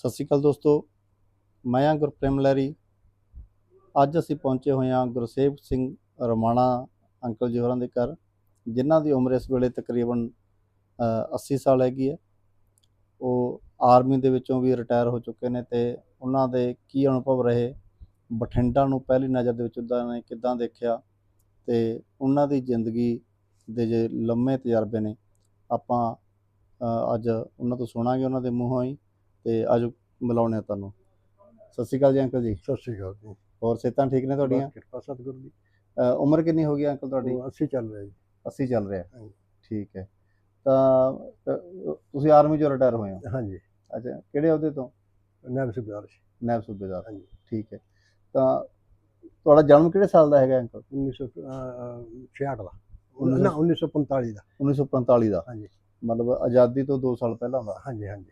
ਸਤਿ ਸ਼੍ਰੀ ਅਕਾਲ ਦੋਸਤੋ। ਮੈਂ ਹਾਂ ਗੁਰਪ੍ਰੇਮ ਲਹਿਰੀ। ਅੱਜ ਅਸੀਂ ਪਹੁੰਚੇ ਹੋਏ ਹਾਂ ਗੁਰਸੇਵ ਸਿੰਘ ਰਮਾਣਾ ਅੰਕਲ ਜੀ ਹੋਰਾਂ ਦੇ ਘਰ ਜਿਨ੍ਹਾਂ ਦੀ ਉਮਰ ਇਸ ਵੇਲੇ ਤਕਰੀਬਨ ਅ, 80 ਸਾਲ ਹੈਗੀ ਹੈ। ਉਹ ਆਰਮੀ ਦੇ ਵਿੱਚੋਂ ਵੀ ਰਿਟਾਇਰ ਹੋ ਚੁੱਕੇ ਨੇ ਤੇ ਉਹਨਾਂ ਦੇ ਕੀ ਅਨੁਭਵ ਰਹੇ ਬਠਿੰਡਾ ਨੂੰ ਪਹਿਲੀ ਨਜ਼ਰ ਦੇ ਵਿੱਚ ਉਹਨਾਂ ਨੇ ਕਿੱਦਾਂ ਦੇਖਿਆ ਤੇ ਉਹਨਾਂ ਦੀ ਜ਼ਿੰਦਗੀ ਦੇ ਜੇ ਲੰਮੇ ਤਜਰਬੇ ਨੇ। ਆਪਾਂ ਅੱਜ ਉਹਨਾਂ ਤੋਂ ਸੁਣਾਂਗੇ ਉਹਨਾਂ ਦੇ ਮੂੰਹੋਂ ਹੀ। ਤੇ ਅੱਜ ਮਿਲਾਉਣੇ ਆ ਤੁਹਾਨੂੰ। ਸਤਿ ਸ਼੍ਰੀ ਅਕਾਲ ਜੀ ਅੰਕਲ ਜੀ। ਸਤਿ ਸ਼੍ਰੀ ਅਕਾਲ ਜੀ। ਹੋਰ ਸਿਹਤਾਂ ਠੀਕ ਨੇ ਤੁਹਾਡੀਆਂ? ਬਸ ਕਿਰਪਾ ਸਤਿਗੁਰੂ ਦੀ। ਅ, ਉਮਰ ਕਿੰਨੀ ਹੋ ਗਈ ਅੰਕਲ ਤੁਹਾਡੀ? ਉਹ ਅਸੀਂ ਚੱਲ ਰਹੇ ਜੀ। 80 ਚੱਲ ਰਿਹਾ। ਹਾਂਜੀ। ਠੀਕ ਹੈ। ਤਾਂ ਅ, ਤੁਸੀਂ ਆਰਮੀ ਚੋਂ ਰਿਟਾਇਰ ਹੋਏ ਹੋ? ਹਾਂਜੀ। ਅੱਛਾ ਕਿਹੜੇ ਅਹੁਦੇ ਤੋਂ? ਨਾਇਬ ਸੁਬੇਦਾਰ ਸੀ ਨਾਇਬ ਸੂਬੇਦਾਰ। ਹਾਂਜੀ। ਠੀਕ ਹੈ। ਤਾਂ ਤੁਹਾਡਾ ਜਨਮ ਕਿਹੜੇ ਸਾਲ ਦਾ ਹੈਗਾ ਅੰਕਲ? 1966 ਦਾ। ਨਾ 1945 ਦਾ। 1945 ਦਾ। ਹਾਂਜੀ। ਮਤਲਬ ਆਜ਼ਾਦੀ ਤੋਂ 2 ਸਾਲ ਪਹਿਲਾਂ ਦਾ। ਹਾਂਜੀ ਹਾਂਜੀ।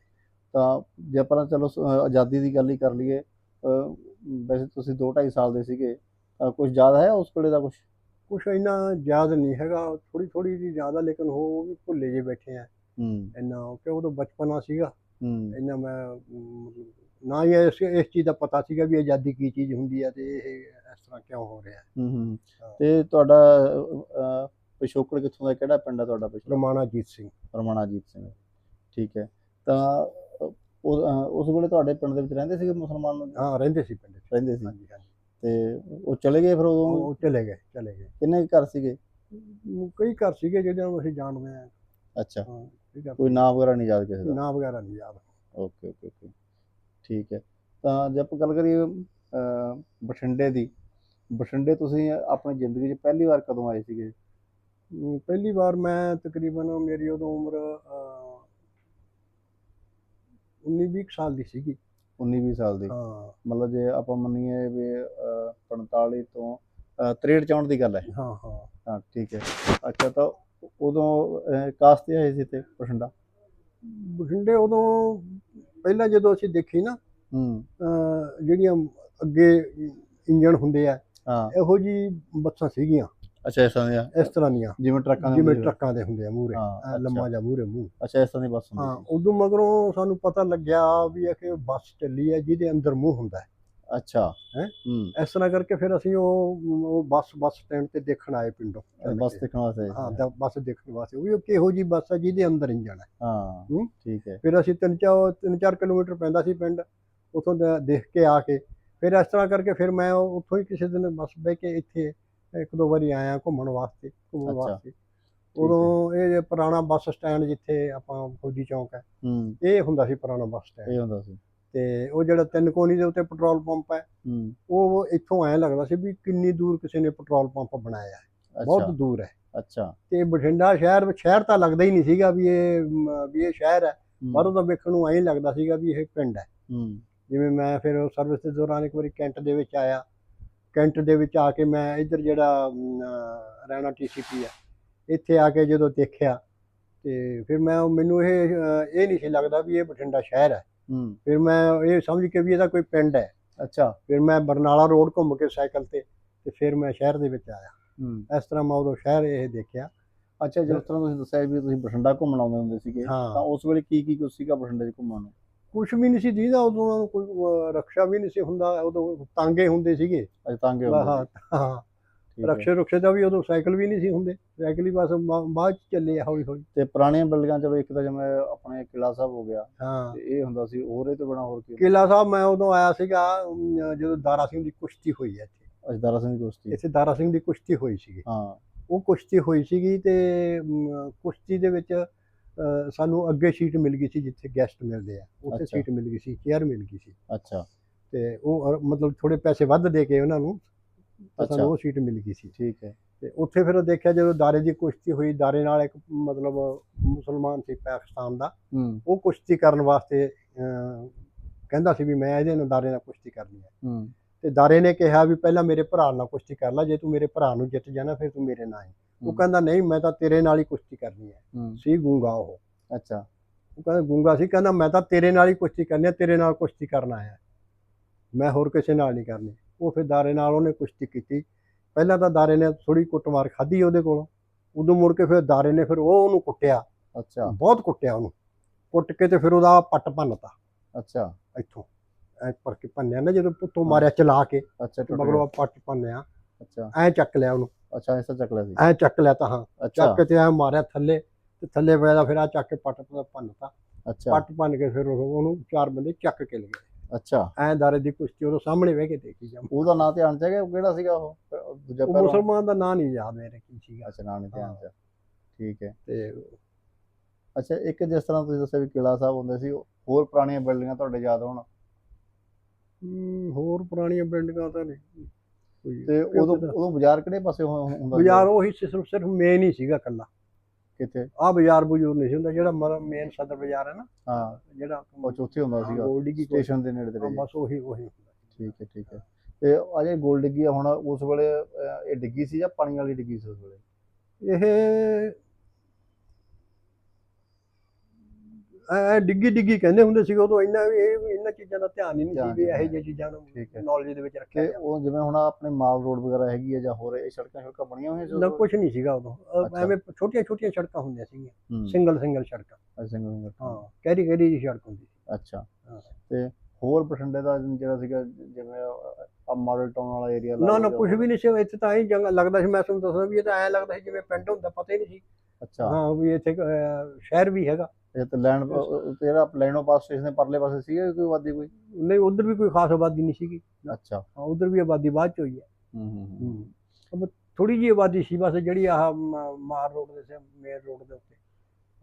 ਤਾਂ ਜੇ ਆਪਾਂ ਚਲੋ ਆਜ਼ਾਦੀ ਦੀ ਗੱਲ ਹੀ ਕਰ ਲਈਏ ਵੈਸੇ ਤੁਸੀਂ 2 2.5 ਸਾਲ ਦੇ ਸੀਗੇ ਤਾਂ ਕੁਝ ਯਾਦ ਹੈ ਉਸ ਵੇਲੇ ਦਾ ਕੁਝ ਕੁਛ ਇੰਨਾ ਯਾਦ ਨਹੀਂ ਹੈਗਾ ਥੋੜੀ ਥੋੜੀ ਜੀ ਜ਼ਿਆਦਾ ਲੇਕਿਨ ਉਹ ਵੀ ਭੁੱਲੇ ਜੇ ਬੈਠੇ ਆ। ਹੂੰ। ਇੰਨਾ ਕਿ ਉਦੋਂ ਬਚਪਨਾ ਸੀਗਾ। ਹੂੰ। ਇੰਨਾ ਮੈਂ ਨਾ ਹੀ ਇਸ ਚੀਜ਼ ਦਾ ਪਤਾ ਸੀਗਾ ਵੀ ਆਜ਼ਾਦੀ ਕੀ ਚੀਜ਼ ਹੁੰਦੀ ਹੈ ਤੇ ਇਹ ਇਸ ਤਰ੍ਹਾਂ ਕਿਉਂ ਹੋ ਰਿਹਾ। ਹੈ। ਤੇ ਤੁਹਾਡਾ ਪਿਛੋਕੜ ਕਿੱਥੋਂ ਦਾ ਕਿਹੜਾ ਪਿੰਡ ਹੈ ਤੁਹਾਡਾ ਪਿਛੋਕੜ? ਰਮਾਣਾ ਜੀਤ ਸਿੰਘ। ਰਮਾਣਾਜੀਤ ਸਿੰਘ। ਠੀਕ ਹੈ। ਤਾਂ ਉਹ ਉਸ ਵੇਲੇ ਤੁਹਾਡੇ ਪਿੰਡ ਦੇ ਵਿੱਚ ਰਹਿੰਦੇ ਸੀਗੇ ਮੁਸਲਮਾਨ? ਹਾਂ ਰਹਿੰਦੇ ਸੀ ਪਿੰਡ 'ਚ। ਰਹਿੰਦੇ ਸੀ। ਹਾਂਜੀ ਹਾਂਜੀ। ਤੇ ਉਹ ਚਲੇ ਗਏ ਫਿਰ ਉਦੋਂ? ਉਹ ਚਲੇ ਗਏ ਚਲੇ ਗਏ। ਕਿੰਨੇ ਕੁ ਘਰ ਸੀਗੇ? ਕਈ ਘਰ ਸੀਗੇ ਜਿਹੜਿਆਂ ਨੂੰ ਅਸੀਂ ਜਾਣਦੇ ਹਾਂ ਅੱਛਾ। ਹਾਂ ਕਈ ਨਾਮ ਵਗੈਰਾ ਨਹੀਂ ਯਾਦ ਕਿਸੇ ਦਾ? ਨਾਂ ਵਗੈਰਾ ਨਹੀਂ ਯਾਦ। Okay okay okay. ਠੀਕ ਹੈ। ਤਾਂ ਜੇ ਆਪਾਂ ਗੱਲ ਕਰੀਏ ਬਠਿੰਡੇ ਦੀ ਬਠਿੰਡੇ ਤੁਸੀਂ ਆਪਣੀ ਜ਼ਿੰਦਗੀ 'ਚ ਪਹਿਲੀ ਵਾਰ ਕਦੋਂ ਆਏ ਸੀਗੇ? ਪਹਿਲੀ ਵਾਰ ਮੈਂ ਤਕਰੀਬਨ ਮੇਰੀ ਉਦੋਂ ਉਮਰ 19 20 ਸਾਲ ਦੀ ਸੀਗੀ। 19 20 ਸਾਲ ਦੀ। ਹਾਂ। ਮਤਲਬ ਜੇ ਆਪਾਂ ਮੰਨੀਏ ਵੀ ਅ, 45 ਤੋਂ ਅ, 63 64 ਦੀ ਗੱਲ ਹੈ। ਹਾਂ ਹਾਂ। ਹਾਂ ਠੀਕ ਹੈ। ਅੱਛਾ ਤਾਂ ਉਦੋਂ ਕਾਸ ਤੇ ਆਏ ਸੀ ਤੇ ਬਠਿੰਡਾ? ਬਠਿੰਡੇ ਉਦੋਂ ਪਹਿਲਾਂ ਜਦੋਂ ਅਸੀਂ ਦੇਖੀ ਨਾ ਹੂੰ। ਜਿਹੜੀਆਂ ਅੱਗੇ ਇੰਜਣ ਹੁੰਦੇ ਆ ਹਾਂ। ਇਹੋ ਜੀ ਬੱਸਾਂ ਸੀਗੀਆਂ। ਅੱਛਾ ਇਸ ਤਰ੍ਹਾਂ ਦੀਆਂ? ਇਸ ਤਰ੍ਹਾਂ ਦੀਆਂ। ਜਿਵੇਂ ਟਰੱਕਾਂ ਦੇ ਜਿਵੇਂ ਹੁੰਦੇ ਟਰੱਕਾਂ ਦੇ ਹੁੰਦੇ ਆ ਹਾਂ ਅੱਛਾ। ਲੰਮਾ ਜਿਹਾ ਮੂਹਰੇ ਮੂੰਹ। ਅੱਛਾ ਇਸ ਤਰ੍ਹਾਂ ਦੀ ਬੱਸ ਹਾਂ ਹੁੰਦੀ ਉਦੋਂ ਮਗਰੋਂ ਸਾਨੂੰ ਪਤਾ ਲੱਗਿਆ ਵੀ ਇਹ ਕਿ ਬੱਸ ਚੱਲੀ ਹੈ ਜਿਹਦੇ ਅੰਦਰ ਮੂੰਹ ਹੁੰਦਾ ਹੈ। ਸੀ ਅੱਛਾ। ਹੈਂ? ਹੂੰ। ਇਸ ਤਰ੍ਹਾਂ ਕਰਕੇ ਫਿਰ ਅਸੀਂ ਉਹ ਉਹ ਬੱਸ ਬੱਸ ਸਟੈਂਡ ਤੇ ਦੇਖਣ ਆਏ ਪਿੰਡੋਂ। ਬੱਸ। ਦੇਖਣ ਵਾਸਤੇ। ਹਾਂ ਤਾਂ ਬੱਸ ਦੇਖਣ ਵਾਸਤੇ। ਉਹ ਵੀ ਉਹ ਕਿਹੋ ਜੀ ਬੱਸ ਹੈ ਜਿਹਦੇ ਅੰਦਰ ਇੰਜਣ ਹੈ। ਹਾਂ ਹੂੰ। ਠੀਕ ਹੈ। ਫਿਰ ਅਸੀਂ ਤਿੰਨ ਚਾਰ ਤਿੰਨ ਚਾਰ ਕਿਲੋਮੀਟਰ ਪੈਂਦਾ ਸੀ ਪਿੰਡ ਉਥੋਂ ਦੇਖ ਕੇ ਆ ਕੇ। ਫਿਰ ਇਸ ਤਰ੍ਹਾਂ ਕਰਕੇ ਫਿਰ ਮੈਂ ਉਹ- ਉੱਥੋਂ ਹੀ ਕਿਸੇ ਦਿਨ ਬੱਸ ਬਹਿ ਕੇ ਇੱਥੇ ਇੱਕ ਦੋ ਵਾਰੀ ਆਇਆ ਘੁੰਮਣ ਵਾਸਤੇ ਘੁੰਮਣ ਅੱਛਾ। ਵਾਸਤੇ। ਉਦੋਂ ਇਹ ਜੇ ਪੁਰਾਣਾ ਬੱਸ ਸਟੈਂਡ ਜਿੱਥੇ ਆਪਾਂ ਫੌਜੀ ਚੌਂਕ ਹੈ ਹੂੰ। ਇਹ ਹੁੰਦਾ ਸੀ ਪੁਰਾਣਾ ਬੱਸ ਸਟੈਂਡ। ਇਹ ਹੁੰਦਾ ਸੀ। ਤੇ ਉਹ ਜਿਹੜਾ ਤਿੰਨ ਕੋਣੀ ਦੇ ਉੱਤੇ ਪੈਟਰੋਲ ਪੰਪ ਹੈ ਹੂੰ। ਉਹ ਇੱਥੋਂ ਐਂ ਲੱਗਦਾ ਸੀ ਵੀ ਕਿੰਨੀ ਦੂਰ ਕਿਸੇ ਨੇ ਪੈਟਰੋਲ ਪੰਪ ਬਣਾਇਆ ਹੈ। ਬਹੁਤ ਅੱਛਾ ਦੂਰ ਹੈ। ਅੱਛਾ। ਤੇ ਬਠਿੰਡਾ ਸ਼ਹਿਰ ਸ਼ਹਿਰ ਤਾਂ ਲੱਗਦਾ ਹੀ ਨਹੀਂ ਸੀਗਾ ਵੀ ਇਹ ਮ, ਵੀ ਇਹ ਸ਼ਹਿਰ ਹੈ। ਹੂੰ, ਬਾਹਰੋਂ ਤਾਂ ਵੇਖਣ ਨੂੰ ਐਂ ਲੱਗਦਾ ਸੀਗਾ ਵੀ ਇਹ ਪਿੰਡ ਹੈ। ਹੂੰ। ਜਿਵੇਂ ਮੈਂ ਫਿਰ ਸਰਵਿਸ ਦੇ ਦੌਰਾਨ ਇੱਕ ਵਾਰੀ ਕੈਂਟ ਦੇ ਵਿੱਚ ਆਇਆ। ਕੈਂਟ ਦੇ ਵਿੱਚ ਆ ਕੇ ਮੈਂ ਇੱਧਰ ਜਿਹੜਾ ਰੈਣਾ ਟੀਸੀਪੀ ਆ ਇੱਥੇ ਆ ਕੇ ਜਦੋਂ ਦੇਖਿਆ ਤੇ ਫਿਰ ਮੈਂ ਮੈਨੂੰ ਇਹ ਇਹ ਨਹੀਂ ਸੀ ਲੱਗਦਾ ਵੀ ਇਹ ਬਠਿੰਡਾ ਸ਼ਹਿਰ ਹੈ। ਹੂੰ। ਫਿਰ ਮੈਂ ਇਹ ਸਮਝ ਕੇ ਵੀ ਇਹਦਾ ਕੋਈ ਪਿੰਡ ਹੈ। ਅੱਛਾ। ਫਿਰ ਮੈਂ ਬਰਨਾਲਾ ਰੋਡ ਘੁੰਮ ਕੇ ਸਾਈਕਲ ਤੇ ਤੇ ਫਿਰ ਮੈਂ ਸ਼ਹਿਰ ਦੇ ਵਿੱਚ ਆਇਆ। ਹੂੰ। ਇਸ ਤਰ੍ਹਾਂ ਮੈਂ ਉਦੋਂ ਸ਼ਹਿਰ ਇਹ ਦੇਖਿਆ। ਅੱਛਾ ਜਿਸ ਤਰ੍ਹਾਂ ਤੁਸੀਂ ਦੱਸਿਆ ਵੀ ਤੁਸੀਂ ਬਠਿੰਡਾ ਘੁੰਮਣ ਆਉਂਦੇ ਹੁੰਦੇ ਸੀਗੇ ਤਾਂ ਉਸ ਵੇਲੇ ਕੀ ਕੀ ਕੁਝ ਸੀਗਾ ਬਠਿੰਡੇ 'ਚ ਘੁੰਮਣ ਨੂੰ? ਕੁਝ ਵੀ ਨਹੀਂ ਸੀ ਦੀਦਾ ਉਦੋਂ ਕੋਈ ਅਹ, ਰਕਸ਼ਾ ਵੀ ਨਹੀਂ ਸੀ ਹੁੰਦਾ ਉਦੋਂ ਤਾਂਗੇ ਹੁੰਦੇ ਸੀਗੇ। ਅਜੇ ਤਾਂਗੇ ਹੁੰਦੇ ਹਾਂ। ਰਕਸ਼ੇ ਰੁਕਸ਼ੇ ਦਾ ਵੀ ਉਦੋਂ ਸਾਈਕਲ ਵੀ ਨਹੀਂ ਸੀ ਹੁੰਦੇ। ਸਾਈਕਲ ਹੀ ਬਸ ਬਾਅਦ ਚ ਚੱਲੇ ਹੌਲੀ ਹੌਲੀ ਤੇ ਪੁਰਾਣੀਆਂ ਬਿਲਡਿੰਗਾਂ ਚਲੋ ਇੱਕ ਤਾਂ ਜਿਵੇਂ ਆਪਣੇ ਕਿਲਾ ਸਾਹਿਬ ਹੋ ਗਿਆ ਹਾਂ। ਤੇ ਇਹ ਹੁੰਦਾ ਸੀ ਹੋਰ ਇਹ ਤੋਂ ਬਣਾ ਹੋਰ ਕੀ ਕਿਲਾ ਸਾਹਿਬ ਮੈਂ ਉਦੋਂ ਆਇਆ ਸੀਗਾ ਜਦੋਂ ਦਾਰਾ ਸਿੰਘ ਦੀ ਕੁਸ਼ਤੀ ਹੋਈ ਹੈ ਇੱਥੇ। ਅਜਦਾਰਾ ਸਿੰਘ ਦੀ ਕੁਸ਼ਤੀ। ਇੱਥੇ ਦਾਰਾ ਸਿੰਘ ਦੀ ਕੁਸ਼ਤੀ ਹੋਈ ਸੀਗੀ। ਹਾਂ। ਉਹ ਕੁਸ਼ਤੀ ਹੋਈ ਸੀਗੀ ਤੇ ਕੁਸ਼ਤੀ ਦੇ ਵਿੱਚ ਸਾਨੂੰ ਅੱਗੇ ਸੀਟ ਮਿਲ ਗਈ ਸੀ ਜਿੱਥੇ ਗੈਸਟ ਮਿਲਦੇ ਆ ਉੱਥੇ ਅੱਛਾ। ਸੀਟ ਮਿਲ ਗਈ ਸੀ ਚੇਅਰ ਮਿਲ ਗਈ ਸੀ। ਅੱਛਾ। ਤੇ ਉਹ ਮਤਲਬ ਥੋੜੇ ਪੈਸੇ ਵੱਧ ਦੇ ਕੇ ਉਹਨਾਂ ਨੂੰ ਤਾਂ ਅੱਛਾ। ਸਾਨੂੰ ਉਹ ਸੀਟ ਮਿਲ ਗਈ ਸੀ। ਠੀਕ ਹੈ। ਤੇ ਉੱਥੇ ਫਿਰ ਦੇਖਿਆ ਜਦੋਂ ਦਾਰੇ ਦੀ ਕੁਸ਼ਤੀ ਹੋਈ ਦਾਰੇ ਨਾਲ ਇੱਕ ਮਤਲਬ ਮੁਸਲਮਾਨ ਸੀ ਪਾਕਿਸਤਾਨ ਦਾ ਹੂੰ। ਉਹ ਕੁਸ਼ਤੀ ਕਰਨ ਵਾਸਤੇ ਅਹ, ਕਹਿੰਦਾ ਸੀ ਵੀ ਮੈਂ ਇਹਦੇ ਨਾਲ ਦਾਰੇ ਨਾਲ ਕੁਸ਼ਤੀ ਕਰਨੀ ਹੈ। ਹੂੰ। ਤੇ ਦਾਰੇ ਨੇ ਕਿਹਾ ਵੀ ਪਹਿਲਾਂ ਮੇਰੇ ਭਰਾ ਨਾਲ ਕੁਸ਼ਤੀ ਕਰ ਲੈ ਜੇ ਤੂੰ ਮੇਰੇ ਭਰਾ ਨੂੰ ਜਿੱਤ ਜਾਣਾ ਫਿਰ ਤੂੰ ਮੇਰੇ ਨਾਲ ਹੀ ਉਹ। ਕਹਿੰਦਾ ਨਹੀਂ ਮੈਂ ਤਾਂ ਤੇਰੇ ਨਾਲ ਹੀ ਕੁਸ਼ਤੀ ਕਰਨੀ ਹੂੰ। ਸੀ ਗੂੰਗਾ ਉਹ। ਅੱਛਾ। ਉਹ ਕਹਿੰਦਾ ਗੂੰਗਾ ਸੀ। ਕਹਿੰਦਾ ਮੈਂ ਤਾਂ ਤੇਰੇ ਨਾਲ ਹੀ ਕੁਸ਼ਤੀ ਕਰਨੀ ਹੈ ਤੇਰੇ ਨਾਲ ਕੁਸ਼ਤੀ ਕਰਨ ਆਇਆ। ਮੈਂ ਹੋਰ ਕਿਸੇ ਨਾਲ ਨਹੀਂ ਕਰਨੀ। ਉਹ ਫਿਰ ਦਾਰੇ ਨਾਲ ਉਹਨੇ ਕੁਸ਼ਤੀ ਕੀਤੀ। ਪਹਿਲਾਂ ਤਾਂ ਦਾਰੇ ਨੇ ਥੋੜੀ ਕੁੱਟਮਾਰ ਖਾਧੀ ਉਹਦੇ ਕੋਲੋਂ। ਉਦੋਂ ਮੁੜ ਕੇ ਫਿਰ ਦਾਰੇ ਨੇ ਫਿਰ ਉਹ ਉਹਨੂੰ ਕੁੱਟਿਆ। ਅੱਛਾ। ਬਹੁਤ ਕੁੱਟਿਆ ਉਹਨੂੰ। ਕੁੱਟ ਕੇ ਤੇ ਫਿਰ ਉਹਦਾ ਪੱਟ ਭੰਨਤਾ। ਅੱਛਾ। ਇੱਥੋਂ। ਐ ਪਰ ਕੇ ਭੰਨਿਆ ਨਾ ਜਦੋਂ ਪੁੱਤੋਂ ਮਾਰਿਆ ਚਲਾ ਕੇ ਅੱਛਾ ਮਗਰੋਂ ਪੱਟ ਭੰਨਿਆ। ਅੱਛਾ। ਐ ਚੱਕ ਲਿਆ ਉਹਨੂੰ। ਅੱਛਾ ਐਸਾ ਚੱਕ ਲਿਆ ਸੀ। ਐ ਚੱਕ ਲਿਆ ਤਾਂ ਹਾਂ। ਚੱਕ ਕੇ ਤੇ ਐ ਮਾਰਿਆ ਥੱਲੇ ਤੇ ਥੱਲੇ ਪਿਆ ਫਿਰ ਆ ਚੱਕ ਕੇ ਪੱਟ ਭੰਨਤਾ। ਅੱਛਾ। ਪੱਟ ਭੰਨ ਕੇ ਫਿਰ ਉਹ- ਉਹਨੂੰ ਚਾਰ ਬੰਦੇ ਚੱਕ ਕੇ ਲੈ ਗਏ। ਅੱਛਾ। ਐ ਦਾਰੇ ਦੀ ਕੁਸ਼ਤੀ ਉਹਦੇ ਸਾਹਮਣੇ ਬਹਿ ਕੇ ਦੇਖੀ ਜਾ ਉਹਦਾ ਨਾਂ ਧਿਆਨ ਚ ਹੈ ਕਿ ਉਹ ਕਿਹੜਾ ਸੀਗਾ ਉਹ? ਦੂਜਾ ਪਹਿਲਵਾਨ? ਮੁਸਲਮਾਨ ਦਾ ਨਾਂ ਨਹੀਂ ਯਾਦ ਮੇਰੇ ਕੀ ਸੀਗਾ। ਅੱਛਾ ਨਾਂ ਨਹੀਂ ਧਿਆਨ ਚ। ਠੀਕ ਹੈ। ਤੇ ਅੱਛਾ ਇੱਕ ਜਿਸ ਤਰ੍ਹਾਂ ਤੁਸੀਂ ਦੱਸਿਆ ਵੀ ਕਿਲਾ ਸਾਹਿਬ ਹੁੰਦੇ ਸੀ ਹੋਰ ਪੁਰਾਣੀਆਂ ਬਿਲਡਿੰਗਾਂ ਤੁਹਾਡੇ ਯਾਦ ਹੋਣ? ਹੋਰ ਪੁਰਾਣੀਆਂ ਬਿਲਡਿੰਗਾਂ ਤਾਂ ਨਹੀਂ। ਕੋਈ ਤੇ ਉਦੋਂ ਉਦੋਂ ਬਾਜ਼ਾਰ ਕਿਹੜੇ ਪਾਸੇ ਹੋ- ਹੁੰਦਾ ਸੀ? ਬਾਜ਼ਾਰ ਉਹੀ ਸਿਰਫ ਸਿਰਫ ਮੇਨ ਹੀ ਸੀਗਾ ਕੱਲਾ ਕਿੱਥੇ? ਆ ਬਾਜ਼ਾਰ ਬਜ਼ੂਰ ਨਹੀਂ ਸੀ ਹੁੰਦਾ ਜਿਹੜਾ ਮੇਨ ਸਦਰ ਬਾਜ਼ਾਰ ਹੈ ਨਾ ਹਾਂ। ਜਿਹੜਾ ਉਹ ਚੌਥੇ ਹੁੰਦਾ ਸੀਗਾ। ਗੋਲਡੀ ਕੀ ਸਟੇਸ਼ਨ ਦੇ ਨੇੜੇ ਤੇੜੇ ਬਸ ਉਹੀ ਉਹੀ ਹੁੰਦਾ। ਠੀਕ ਹੈ ਠੀਕ ਹੈ। ਤੇ ਅਜੇ ਗੋਲ ਡਿੱਗੀ ਆ ਹੁਣ ਉਸ ਵੇਲੇ ਅਹ, ਇਹ ਡਿੱਗੀ ਸੀ ਜਾਂ ਪਾਣੀ ਵਾਲੀ ਡਿੱਗੀ ਸੀ ਉਸ ਵੇਲੇ? ਇਹ ਐ ਡਿੱਗੀ ਡਿੱਗੀ ਕਹਿੰਦੇ ਹੁੰਦੇ ਸੀ ਉਦੋਂ ਇੰਨਾ ਵੀ ਇਹ ਇਹਨਾਂ ਚੀਜ਼ਾਂ ਦਾ ਧਿਆਨ ਹੀ ਨਹੀਂ ਧਿਆਨ ਸੀ ਵੀ ਨਹੀਂ ਇਹੋ। ਜਿਹੀਆਂ ਚੀਜ਼ਾਂ ਠੀਕ ਹੈ। ਨੂੰ ਨੌਲੇਜ ਦੇ ਵਿੱਚ ਰੱਖਿਆ ਤੇ ਉਹ ਜਿਵੇਂ ਹੁਣ ਆਪਣੇ ਮਾਲ ਰੋਡ ਵਗੈਰਾ ਹੈਗੀ ਹੈ ਜਾਂ ਹੋਰ ਇਹ ਸੜਕਾਂ ਸੜਕਾਂ ਬਣੀਆਂ ਹੋਈਆਂ ਸੀ ਨਾ? ਕੁਝ ਨਹੀਂ ਸੀਗਾ ਉਦੋਂ। ਅੱਛਾ। ਐਵੇਂ ਛੋਟੀਆਂ ਛੋਟੀਆਂ ਸੜਕਾਂ ਹੁੰਦੀਆਂ ਸੀਗੀਆਂ। ਸਿੰਗਲ ਸਿੰਗਲ ਸੜਕਾਂ। single, ਹਾਂ ਕਿਹੜੀ ਕਿਹੜੀ ਜੀ ਸੜਕ ਹੁੰਦੀ ਸੀ। ਅੱਛਾ। ਹਾਂ। ਤੇ ਹੋਰ ਬਠਿੰਡੇ ਦਾ ਜਿਹੜਾ ਸੀਗਾ ਜਿਵੇਂ ਆ ਮਾਡਲ ਟਾਊਨ ਵਾਲਾ ਏਰੀਆ ਨਾ ਨਾ ਕੁਝ ਵੀ ਨਹੀਂ ਸੀ ਇੱਥੇ ਤਾਂ ਐਂ ਜੰਗ ਲੱਗਦਾ ਸੀ। ਮੈਂ ਤੁਹਾਨੂੰ ਦੱਸਦਾ ਵੀ ਇਹ ਤਾਂ ਐਂ ਲੱਗਦਾ ਸੀ ਜਿਵੇਂ ਪਿੰਡ ਹੁੰਦਾ ਪਤਾ ਹੀ ਨਹੀਂ ਸੀ। ਅੱਛਾ। ਹਾਂ ਵੀ ਇੱਥੇ ਸ਼ਹਿਰ ਵੀ ਹੈਗਾ। ਇਹ ਤੇ ਲੈਂਡ ਜਿਹੜਾ ਲੈਂਡੋ ਪਾਸ ਸਟੇਸ਼ਨ ਦੇ ਪਰਲੇ ਪਾਸੇ ਸੀਗਾ ਕੋਈ ਆਬਾਦੀ ਕੋਈ? ਨਹੀਂ ਉਧਰ ਵੀ ਕੋਈ ਖਾਸ ਆਬਾਦੀ ਨਹੀਂ ਸੀਗੀ। ਅੱਛਾ। ਹਾਂ ਉਧਰ ਵੀ ਆਬਾਦੀ ਬਾਅਦ ਚ ਹੋਈ ਹੈ। ਹੂੰ ਹੂੰ ਹੂੰ। ਥੋੜੀ ਜਿਹੀ ਆਬਾਦੀ ਸੀ ਬਸ ਜਿਹੜੀ ਆਹ ਮ- ਮਾਰ ਰੋਡ ਦੇ ਸੇ ਮੇਨ ਰੋਡ ਦੇ ਉੱਤੇ।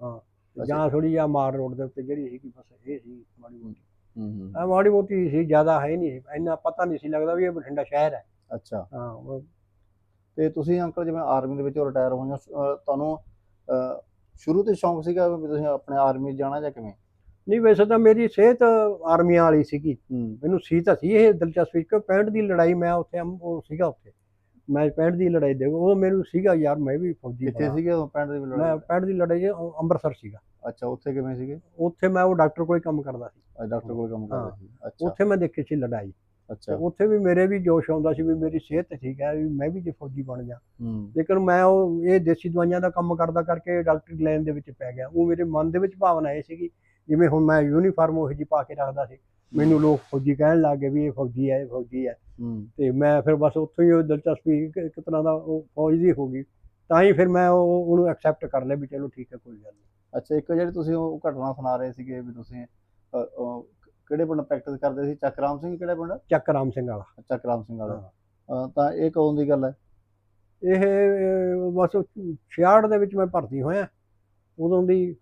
ਹਾਂ ਜਾਂ ਥੋੜੀ ਜਿਹੀ ਆਹ ਮਾਰ ਰੋਡ ਦੇ ਉੱਤੇ ਜਿਹੜੀ ਸੀਗੀ ਬਸ ਇਹ ਸੀ ਮਾੜੀ ਮੋਟੀ। ਹੂੰ ਹੂੰ ਆ ਮਾੜੀ ਮੋਟੀ ਸੀ ਜ਼ਿਆਦਾ ਹੈ ਨਹੀਂ ਸੀ ਇੰਨਾ ਪਤਾ ਨਹੀਂ ਸੀ ਲੱਗਦਾ ਵੀ ਇਹ ਬਠਿੰਡਾ ਸ਼ਹਿਰ ਹੈ। ਅੱਛਾ। ਹਾਂ ਉਹ ਤੇ ਤੁਸੀਂ ਅੰਕਲ ਜਿਵੇਂ ਆਰਮੀ ਦੇ ਵਿੱਚੋਂ ਰਿਟਾਇਰ ਹੋਈਆਂ ਅਹ ਤੁਹਾਨੂੰ ਸ਼ੁਰੂ ਤੋਂ ਸ਼ੌਂਕ ਸੀਗਾ ਵੀ ਤੁਸੀਂ ਆਪਣੇ ਆਰਮੀ ਜਾਣਾ ਜਾਂ ਕਿਵੇਂ? ਨਹੀਂ ਵੈਸੇ ਤਾਂ ਮੇਰੀ ਸਿਹਤ ਆਰਮੀਆਂ ਵਾਲੀ ਸੀਗੀ। ਮੈਨੂੰ ਸੀ ਤਾਂ ਸੀ ਇਹ ਦਿਲਚਸਪੀ ਕਿ 65 ਦੀ ਲੜਾਈ ਮੈਂ ਉੱਥੇ ਉਹ ਸੀਗਾ ਉੱਥੇ। ਮੈਂ 65 ਦੀ ਲੜਾਈ ਦੇ ਉਹ ਮੈਨੂੰ ਸੀਗਾ ਯਾਰ ਮੈਂ ਵੀ ਫੌਜੀ ਕਿੱਥੇ। ਸੀਗੇ ਉਹ ਪਿੰਡ ਦੇ ਮੈਂ ਲੜਾਈ 65 ਦੀ ਲੜਾਈ ਅੰਮ੍ਰਿਤਸਰ ਸੀਗਾ। ਅੱਛਾ ਉੱਥੇ ਕਿਵੇਂ ਸੀਗੇ? ਉੱਥੇ ਮੈਂ ਉਹ ਡਾਕਟਰ ਕੋਲ ਕੰਮ ਕਰਦਾ ਸੀ। ਡਾਕਟਰ ਕੋਲ ਕੰਮ ਕਰਦੇ ਸੀ। ਅੱਛਾ। ਉੱਥੇ ਮੈਂ ਦੇਖੀ ਸੀ ਲੜਾਈ। ਅੱਛਾ। ਉੱਥੇ ਵੀ ਮੇਰੇ ਵੀ ਜੋਸ਼ ਆਉਂਦਾ ਸੀ ਵੀ ਮੇਰੀ ਸਿਹਤ ਠੀਕ ਹੈ ਵੀ ਮੈਂ ਵੀ ਜੇ ਫੌਜੀ ਬਣ ਜਾ। ਲੇਕਿਨ ਮੈਂ ਉਹ ਇਹ ਦੇਸੀ ਦਵਾਈਆਂ ਦਾ ਕੰਮ ਕਰਦਾ ਕਰਕੇ ਡਾਕਟਰੀ ਲਾਈਨ ਦੇ ਵਿੱਚ ਪੈ ਗਿਆ। ਉਹ ਮੇਰੇ ਮਨ ਦੇ ਵਿੱਚ ਭਾਵਨਾ ਇਹ ਸੀਗੀ ਜਿਵੇਂ ਹੁਣ ਮੈਂ ਯੂਨੀਫਾਰਮ ਉਹ ਜਿਹੀ ਪਾ ਕੇ ਰੱਖਦਾ ਸੀ। ਮੈਨੂੰ ਲੋਕ ਫੌਜੀ ਕਹਿਣ ਲੱਗ ਗਏ ਵੀ ਇਹ ਫੌਜੀ ਹੈ ਇਹ ਫੌਜੀ ਹੈ। ਤੇ ਮੈਂ ਫਿਰ ਬਸ ਉੱਥੋਂ ਹੀ ਉਹ ਦਿਲਚਸਪੀ ਇੱਕ ਤਰ੍ਹਾਂ ਦਾ ਉਹ ਫੌਜ ਦੀ ਹੋ ਗਈ। ਤਾਂ ਹੀ ਫਿਰ ਮੈਂ ਉਹ ਉਹਨੂੰ ਐਕਸੈਪਟ ਕਰ ਲਿਆ ਵੀ ਚਲੋ ਠੀਕ ਹੈ ਕੋਈ ਗੱਲ ਨਹੀਂ। ਅੱਛਾ ਇੱਕ ਜਿਹੜੀ ਤੁਸੀਂ ਉਹ ਘਟਨਾ ਸੁਣਾ ਰਹੇ ਸੀਗੇ ਵੀ ਤੁਸੀਂ ਕਿਹੜੇ ਪਿੰਡ ਪ੍ਰੈਕਟਿਸ ਕਰਦੇ ਸੀ? ਚੱਕਰਾਮ ਸਿੰਘ ਕਿਹੜੇ ਪਿੰਡ? ਚੱਕ ਰਾਮ ਸਿੰਘ ਵਾਲਾ। ਚੱਕਰਾਮ ਸਿੰਘ ਵਾਲਾ। ਅਹ, ਤਾਂ ਇਹ ਕਦੋਂ ਦੀ ਗੱਲ ਹੈ? ਇਹ ਅਹ, ਬਸ 66 ਦੇ ਵਿੱਚ ਮੈਂ ਭਰਤੀ ਹੋਇਆ। ਉਦੋਂ ਦੀ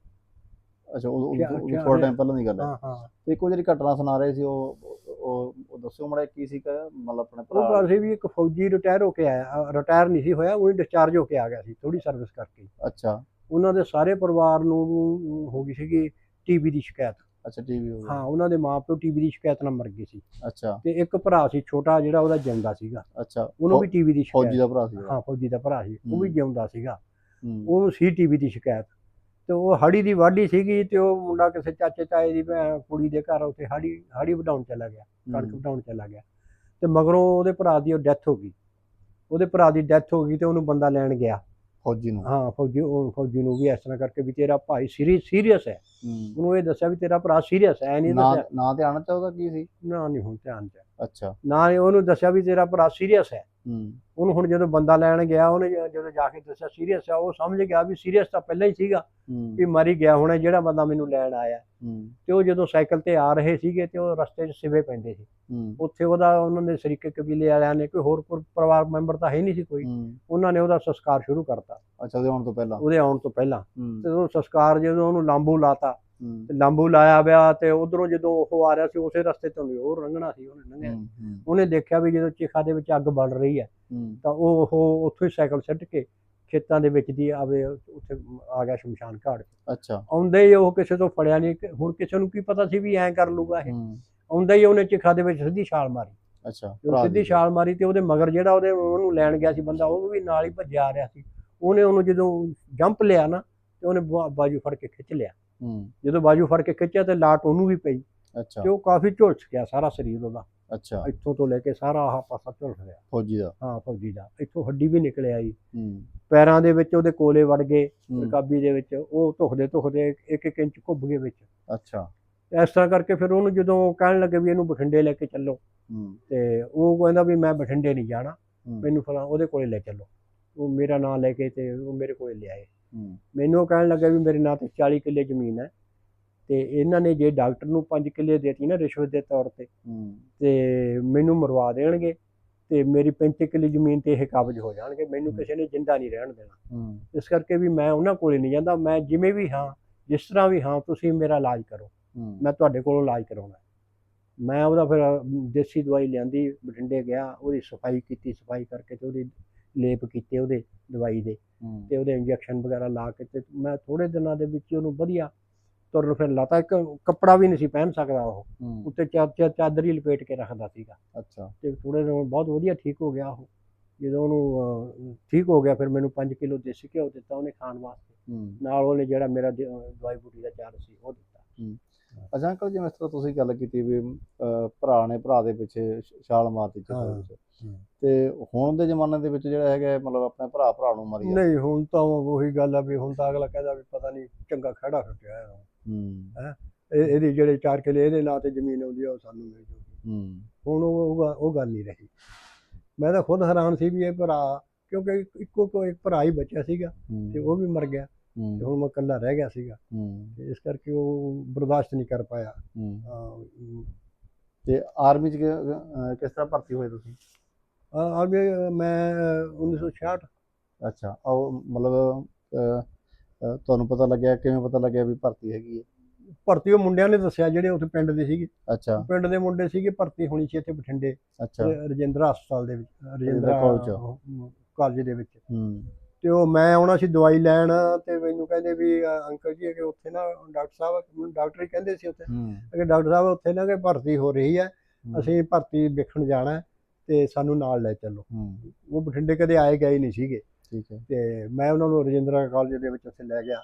ਅੱਛਾ ਉਹ ਥੋੜਾ ਛਿਆ- ਟਾਈਮ ਪਹਿਲਾਂ ਦੀ ਗੱਲ ਹੈ। ਹਾਂ ਹਾਂ। ਤੇ ਇੱਕ ਉਹ ਜਿਹੜੀ ਘਟਨਾ ਸੁਣਾ ਰਹੇ ਸੀ ਉਹ ਉਹ ਉਹ ਦੱਸਿਓ ਮੜਾ ਕੀ ਸੀ ਮਤਲਬ ਆਪਣੇ ਉਹ ਭਰਾ ਪਾਸੇ ਵੀ ਇੱਕ ਫੌਜੀ ਰਿਟਾਇਰ ਹੋ ਕੇ ਆਇਆ ਰਿਟਾਇਰ ਨਹੀਂ ਸੀ ਹੋਇਆ ਉਹ ਡਿਸਚਾਰਜ ਹੋ ਕੇ ਆ ਗਿਆ ਸੀ ਥੋੜੀ ਸਰਵਿਸ ਕਰਕੇ। ਅੱਛਾ। ਉਹਨਾਂ ਦੇ ਸਾਰੇ ਪਰਿਵਾਰ ਨੂੰ ਹੋ ਗਈ ਸੀਗੀ ਟੀਬੀ ਦੀ ਸ਼ਿਕਾਇਤ। ਅੱਛਾ ਟੀਵੀ ਹੋ ਗਿਆ। ਹਾਂ ਉਹਨਾਂ ਦੇ ਮਾਪਿਓ ਟੀਬੀ ਦੀ ਸ਼ਿਕਾਇਤ ਨਾਲ ਮਰ ਗਏ ਸੀ। ਅੱਛਾ। ਤੇ ਇੱਕ ਭਰਾ ਸੀ ਛੋਟਾ ਜਿਹੜਾ ਉਹਦਾ ਜਿੰਦਾ ਸੀਗਾ। ਅੱਛਾ ਉਹਨੂੰ ਵੀ ਟੀਬੀ ਦੀ ਫੌਜੀ ਸ਼ਿਕਾਇਤ ਦਾ ਭਰਾ ਸੀ। ਹਾਂ ਫੌਜੀ ਦਾ ਭਰਾ ਸੀ। ਉਹ ਵੀ। ਜਿਉਂਦਾ ਸੀਗਾ। ਉਹਨੂੰ ਸੀ ਟੀਬੀ ਦੀ ਸ਼ਿਕਾਇਤ। ਤੇ ਉਹ ਹੜੀ ਦੀ ਵਾਢੀ ਸੀਗੀ ਤੇ ਉਹ ਮੁੰਡਾ ਕਿਸੇ ਚਾਚੇ ਤਾਏ ਦੀ ਭੈਣ ਕੁੜੀ ਦੇ ਘਰ ਉੱਥੇ ਹੜੀ ਹੜੀ ਵਢਾਉਣ ਚਲਾ ਗਿਆ। ਕਣਕ ਹੂੰ, ਵਢਾਉਣ ਚਲਾ ਗਿਆ। ਤੇ ਮਗਰੋਂ ਉਹਦੇ ਭਰਾ ਦੀ ਉਹ ਡੈਥ ਹੋ ਗਈ। ਉਹਦੇ ਭਰਾ ਦੀ ਡੈਥ ਹੋ ਗਈ ਤੇ ਉਹਨੂੰ ਬੰਦਾ ਲੈਣ ਗਿਆ। ਫੌਜੀ ਨੂੰ। ਹਾਂ ਫੌਜੀ ਉਹ ਫੌਜੀ ਨੂੰ ਵੀ ਇਸ ਤਰ੍ਹਾਂ ਕਰਕੇ ਵੀ ਤੇਰਾ ਭਾਈ ਸੀਰੀਅਸ ਹੈ। ਹੂੰ। ਉਹਨੂੰ ਇਹ ਦੱਸਿਆ ਵੀ ਤੇਰਾ ਭਰਾ ਸੀਰੀਅਸ ਹੈ ਨਹੀਂ ਨਾਂ ਦੱਸਿਆ। ਨਾਂ ਧਿਆਨ ਚ ਉਹਦਾ ਕੀ ਸੀ? ਨਾ ਨਹੀਂ ਹੁਣ ਧਿਆਨ ਚ। ਅੱਛਾ। ਨਾ ਉਹਨੂੰ ਦੱਸਿਆ ਵੀ ਤੇਰਾ ਭਰਾ ਸੀਰੀਅਸ ਹੂੰ। ਉਹਨੂੰ ਹੁਣ ਜਦੋਂ ਬੰਦਾ ਲੈਣ ਗਿਆ ਉਹਨੇ ਜਦੋਂ ਜਾ ਕੇ ਦੱਸਿਆ ਸੀਰੀਅਸ ਹੈ ਉਹ ਸਮਝ ਗਿਆ ਵੀ ਸੀਰੀਅਸ ਤਾਂ ਪਹਿਲਾਂ ਹੀ ਸੀਗਾ ਵੀ ਮਰ ਗਿਆ ਹੁਣ ਜਿਹੜਾ ਬੰਦਾ ਮੈਨੂੰ ਲੈਣ ਆਇਆ। ਤੇ ਉਹ ਜਦੋਂ ਸਾਈਕਲ ਤੇ ਆ ਰਹੇ ਸੀਗੇ ਤੇ ਉਹ ਰਸਤੇ 'ਚ ਸਿਵੇ ਪੈਂਦੇ ਸੀ। ਉੱਥੇ ਉਹਦਾ ਉਹਨਾਂ ਦੇ ਸ਼ਰੀਕੇ ਕਬੀਲੇ ਵਾਲਿਆਂ ਨੇ ਕੋਈ ਹੋਰ ਪਰ- ਪਰਿਵਾਰ ਮੈਂਬਰ ਤਾਂ ਹੈ ਨਹੀਂ ਸੀ ਕੋਈ। ਉਹਨਾਂ ਨੇ ਉਹਦਾ ਸੰਸਕਾਰ ਸ਼ੁਰੂ ਕਰਤਾ। ਅੱਛਾ ਉਹਦੇ ਆਉਣ ਤੋਂ ਪਹਿਲਾਂ? ਉਹਦੇ ਆਉਣ ਤੋਂ ਪਹਿਲਾਂ। ਤੇ ਉਹ ਸੰਸਕਾਰ ਜਦੋਂ ਉਹਨੂੰ ਲਾਂਬੂ ਲਾਤਾ ਲਾਂਬੂ ਲਾਇਆ ਵਿਆ ਤੇ ਉਧਰੋਂ ਜਦੋਂ ਉਹ ਆ ਰਿਹਾ ਸੀ ਉਸੇ ਰਸਤੇ ਤੋਂ ਉਹ ਲੰਘਣਾ ਸੀ ਉਹਨੇ ਲੰਘਿਆ। ਉਹਨੇ ਦੇਖਿਆ ਵੀ ਜਦੋਂ ਚਿਖਾ ਦੇ ਵਿੱਚ ਅੱਗ ਬਲ ਰਹੀ ਹੈ ਤਾਂ ਉਹ ਉਹ ਉੱਥੋਂ ਹੀ ਸਾਈਕਲ ਸਿੱਟ ਕੇ ਖੇਤਾਂ ਦੇ ਵਿੱਚ ਦੀ ਆਵੇ ਉੱਥੇ ਆ ਗਿਆ ਸ਼ਮਸ਼ਾਨ ਘਾਟ। ਅੱਛਾ। ਆਉਂਦੇ ਹੀ ਉਹ ਕਿਸੇ ਤੋਂ ਫੜਿਆ ਨਹੀਂ ਹੁਣ ਕਿਸੇ ਨੂੰ ਕੀ ਪਤਾ ਸੀ ਵੀ ਐਂ ਕਰ ਲੂਗਾ ਇਹ। ਆਉਂਦਾ ਹੀ ਉਹਨੇ ਚਿਖਾ ਦੇ ਵਿੱਚ ਸਿੱਧੀ ਛਾਲ ਮਾਰੀ। ਅੱਛਾ ਸਿੱਧੀ। ਛਾਲ ਮਾਰੀ ਤੇ ਉਹਦੇ ਮਗਰ ਜਿਹੜਾ ਉਹਦੇ ਉਹਨੂੰ ਲੈਣ ਗਿਆ ਸੀ ਬੰਦਾ ਉਹ ਵੀ ਨਾਲ ਹੀ ਭੱਜਿਆ ਆ ਰਿਹਾ ਸੀ। ਉਹਨੇ ਉਹਨੂੰ ਜਦੋਂ ਜੰਪ ਲਿਆ ਨਾ ਤੇ ਉਹਨੇ ਬਾਜੂ ਫੜ ਕੇ ਖਿੱਚ ਲਿਆ। ਹੂੰ। ਜਦੋਂ ਬਾਜੂ ਫੜ ਕੇ ਖਿੱਚਿਆ ਤੇ ਲਾਟ ਉਹਨੂੰ ਵੀ ਪਈ। ਅੱਛਾ। ਤੇ ਉਹ ਕਾਫੀ ਝੁਲਸ ਗਿਆ ਸਾਰਾ ਸਰੀਰ ਉਹਦਾ। ਅੱਛਾ। ਇੱਥੋਂ ਤੋਂ ਲੈ ਕੇ ਸਾਰਾ ਆਹ ਪਾਸਾ ਝੁਲਸ ਗਿਆ ਫੌਜੀ ਦਾ? ਹਾਂ ਫੌਜੀ ਦਾ। ਇੱਥੋਂ ਹੱਡੀ ਵੀ ਨਿਕਲ ਆਈ ਹੂੰ। ਪੈਰਾਂ ਦੇ ਵਿੱਚ ਉਹਦੇ ਕੋਲੇ ਵੜ ਗਏ ਰਕਾਬੀ ਦੇ ਵਿੱਚ। ਉਹ ਧੁਖਦੇ ਧੁਖਦੇ ਇੱਕ ਇੱਕ ਇੰਚ ਘੁੱਬ ਗਏ ਵਿੱਚ। ਅੱਛਾ। ਇਸ ਤਰ੍ਹਾਂ ਕਰਕੇ ਫਿਰ ਉਹਨੂੰ ਜਦੋਂ ਕਹਿਣ ਲੱਗੇ ਵੀ ਇਹਨੂੰ ਬਠਿੰਡੇ ਲੈ ਕੇ ਚੱਲੋ ਹੂੰ। ਤੇ ਉਹ ਕਹਿੰਦਾ ਵੀ ਮੈਂ ਬਠਿੰਡੇ ਨਹੀਂ ਜਾਣਾ। ਮੈਨੂੰ ਫਲਾ ਉਹਦੇ ਕੋਲੇ ਲੈ ਚੱਲੋ। ਉਹ ਮੇਰਾ ਨਾਂ ਲੈ ਕੇ ਤੇ ਉਹ ਮੇਰੇ ਕੋਲੇ ਲਿਆਏ। ਮੈਨੂੰ ਉਹ ਕਹਿਣ ਲੱਗਾ ਵੀ ਮੇਰੇ ਨਾਂ ਤੇ 40 ਕਿੱਲੇ ਜ਼ਮੀਨ ਹੈ ਤੇ ਇਹਨਾਂ ਨੇ ਜੇ ਡਾਕਟਰ ਨੂੰ 5 ਕਿੱਲੇ ਦੇਤੀ ਨਾ ਰਿਸ਼ਵਤ ਦੇ ਤੌਰ ਤੇ ਤੇ ਮੈਨੂੰ ਮਰਵਾ ਦੇਣਗੇ ਤੇ ਮੇਰੀ 35 ਕਿੱਲੇ ਜ਼ਮੀਨ ਤੇ ਇਹ ਕਾਬਜ਼ ਹੋ ਜਾਣਗੇ ਮੈਨੂੰ। ਕਿਸੇ ਨੇ ਜਿੰਦਾ ਨਹੀਂ ਰਹਿਣ ਦੇਣਾ। ਇਸ ਕਰਕੇ ਵੀ ਮੈਂ ਉਹਨਾਂ ਕੋਲੇ ਨਹੀਂ ਜਾਂਦਾ ਮੈਂ ਜਿਵੇਂ ਵੀ ਹਾਂ ਜਿਸ ਤਰ੍ਹਾਂ ਵੀ ਹਾਂ ਤੁਸੀਂ ਮੇਰਾ ਇਲਾਜ ਕਰੋ। ਮੈਂ ਤੁਹਾਡੇ ਕੋਲੋਂ ਇਲਾਜ ਕਰਾਉਣਾ। ਮੈਂ ਉਹਦਾ ਫਿਰ ਦੇਸੀ ਦਵਾਈ ਲਿਆਂਦੀ ਬਠਿੰਡੇ ਗਿਆ ਉਹਦੀ ਸਫ਼ਾਈ ਕੀਤੀ ਸਫ਼ਾਈ ਕਰਕੇ ਤੇ ਉਹਦੀ ਲੇਪ ਕੀਤੇ ਉਹਦੇ ਦਵਾਈ ਦੇ ਤੇ ਉਹਦੇ ਇੰਜੈਕਸ਼ਨ ਵਗੈਰਾ ਲਾ ਕੇ ਤੇ ਮੈਂ ਥੋੜੇ ਦਿਨਾਂ ਦੇ ਵਿੱਚ ਹੀ ਉਹਨੂੰ ਵਧੀਆ ਤੁਰਨ ਫਿਰ ਲਾਤਾ। ਇੱਕ ਕੱਪੜਾ ਵੀ ਨਹੀਂ ਸੀ ਪਹਿਨ ਸਕਦਾ ਉਹ। ਉੱਤੇ ਚਾਦਰ ਹੀ ਲਪੇਟ ਕੇ ਰੱਖਦਾ ਸੀਗਾ। ਅੱਛਾ। ਤੇ ਥੋੜੇ ਦਿਨ ਬਹੁਤ ਵਧੀਆ ਠੀਕ ਹੋ ਗਿਆ ਉਹ। ਜਦੋਂ ਉਹਨੂੰ ਠੀਕ ਹੋ ਗਿਆ ਫਿਰ ਮੈਨੂੰ 5 ਕਿਲੋ ਦੇਸੀ ਘਿਓ ਦਿੱਤਾ ਉਹਨੇ ਖਾਣ ਵਾਸਤੇ। ਨਾਲ ਉਹਨੇ ਜਿਹੜਾ ਮੇਰਾ ਦਵਾਈ ਬੂਟੀ ਦਾ ਚਾਰ ਸੀ ਉਹ ਦਿੱਤਾ। ਅੱਛਾ ਅੰਕਲ ਜਿਵੇਂ ਇਸ ਤਰ੍ਹਾਂ ਤੁਸੀਂ ਗੱਲ ਕੀਤੀ ਵੀ ਭਰਾ ਨੇ ਭਰਾ ਦੇ ਪਿੱਛੇ ਛਾਲ ਮਾਰਤੀ ਵਿੱਚ। ਹੂੰ। ਤੇ ਹੁਣ ਦੇ ਜ਼ਮਾਨੇ ਦੇ ਵਿੱਚ ਜਿਹੜਾ ਹੈਗਾ ਮਤਲਬ ਆਪਣੇ ਭਰਾ ਭਰਾ ਨੂੰ ਮਾਰੀ ਨਹੀਂ ਹੁਣ ਤਾਂ ਉਹੀ ਗੱਲ ਆ ਵੀ ਹੁਣ ਤਾਂ ਅਗਲਾ ਕਹਿੰਦਾ ਵੀ ਪਤਾ ਨਹੀਂ ਚੰਗਾ ਖੜਾ ਫਟਿਆ ਹੈ। ਹੂੰ? ਇਹ ਇਹਦੀ ਜਿਹੜੇ ਚਾਰ ਕਿਲੇ ਇਹਦੇ ਨਾਂ ਤੇ ਜ਼ਮੀਨ ਆਉਂਦੀ ਆ ਉਹ ਸਾਨੂੰ ਮਿਲ ਜੂਗੀ। ਹੂੰ। ਹੁਣ ਉਹ ਉਹ ਗੱਲ ਨਹੀਂ ਰਹੀ। ਮੈਂ ਤਾਂ ਖੁਦ ਹੈਰਾਨ ਸੀ ਵੀ ਇਹ ਭਰਾ ਕਿਉਂਕਿ ਇੱਕੋ ਕੋਈ ਇੱਕ ਭਰਾ ਹੀ ਬਚਿਆ ਸੀਗਾ ਤੇ ਉਹ ਵੀ ਮਰ ਗਿਆ। ਤੇ ਹੁਣ ਮੈਂ ਇਕੱਲਾ ਰਹਿ ਗਿਆ ਸੀਗਾ ਤੇ ਇਸ ਕਰਕੇ ਉਹ ਬਰਦਾਸ਼ਤ ਨਹੀਂ ਕਰ ਪਾਇਆ। ਹੂੰ। ਤੇ ਆਰਮੀ ਚ ਕਿ- ਅਹ, ਕਿਸ ਤਰ੍ਹਾਂ ਭਰਤੀ ਹੋਏ ਤੁਸੀਂ? ਆ ਆ ਵੀ ਮੈਂ ਅਹ, 1966 ਅੱਛਾ ਉਹ ਮਤਲਬ ਅਹ, ਅਹ, ਤੁਹਾਨੂੰ ਪਤਾ ਲੱਗਿਆ ਕਿਵੇਂ ਪਤਾ ਲੱਗਿਆ ਵੀ ਭਰਤੀ ਹੈਗੀ ਹੈ? ਭਰਤੀ ਉਹ ਮੁੰਡਿਆਂ ਨੇ ਦੱਸਿਆ ਜਿਹੜੇ ਉੱਥੇ ਪਿੰਡ ਦੇ ਸੀਗੇ। ਅੱਛਾ। ਪਿੰਡ ਦੇ ਮੁੰਡੇ ਸੀਗੇ ਭਰਤੀ ਹੋਣੀ ਸੀ ਇੱਥੇ ਬਠਿੰਡੇ ਅੱਛਾ। ਰਜਿੰਦਰਾ ਹਸਪਤਾਲ ਦੇ ਵਿੱਚ ਰਜਿੰਦਰਾ। ਕਾਲਜ ਦੇ ਵਿੱਚ। ਹੂੰ। ਤੇ ਉਹ ਮੈਂ ਆਉਣਾ ਸੀ ਦਵਾਈ ਲੈਣ ਤੇ ਮੈਨੂੰ ਕਹਿੰਦੇ ਵੀ ਅੰਕਲ ਜੀ ਕਿ ਉੱਥੇ ਨਾ ਡਾਕਟਰ ਸਾਹਿਬ ਮੈਨੂੰ ਡਾਕਟਰ ਹੀ ਕਹਿੰਦੇ ਸੀ ਉੱਥੇ। ਕਿ ਡਾਕਟਰ ਸਾਹਿਬ ਉੱਥੇ ਨਾ ਕਿ ਭਰਤੀ ਹੋ ਰਹੀ ਹੈ ਅਸੀਂ ਭਰਤੀ ਵੇਖਣ ਜਾਣਾ ਤੇ ਸਾਨੂੰ ਨਾਲ ਲੈ ਚੱਲੋ। ਉਹ ਬਠਿੰਡੇ ਕਦੇ ਆਏ ਗਏ ਨਹੀਂ ਸੀਗੇ। ਠੀਕ ਹੈ। ਤੇ ਮੈਂ ਉਹਨਾਂ ਨੂੰ ਰਜਿੰਦਰਾ ਕਾਲਜ ਦੇ ਵਿੱਚ ਉੱਥੇ ਲੈ ਗਿਆ।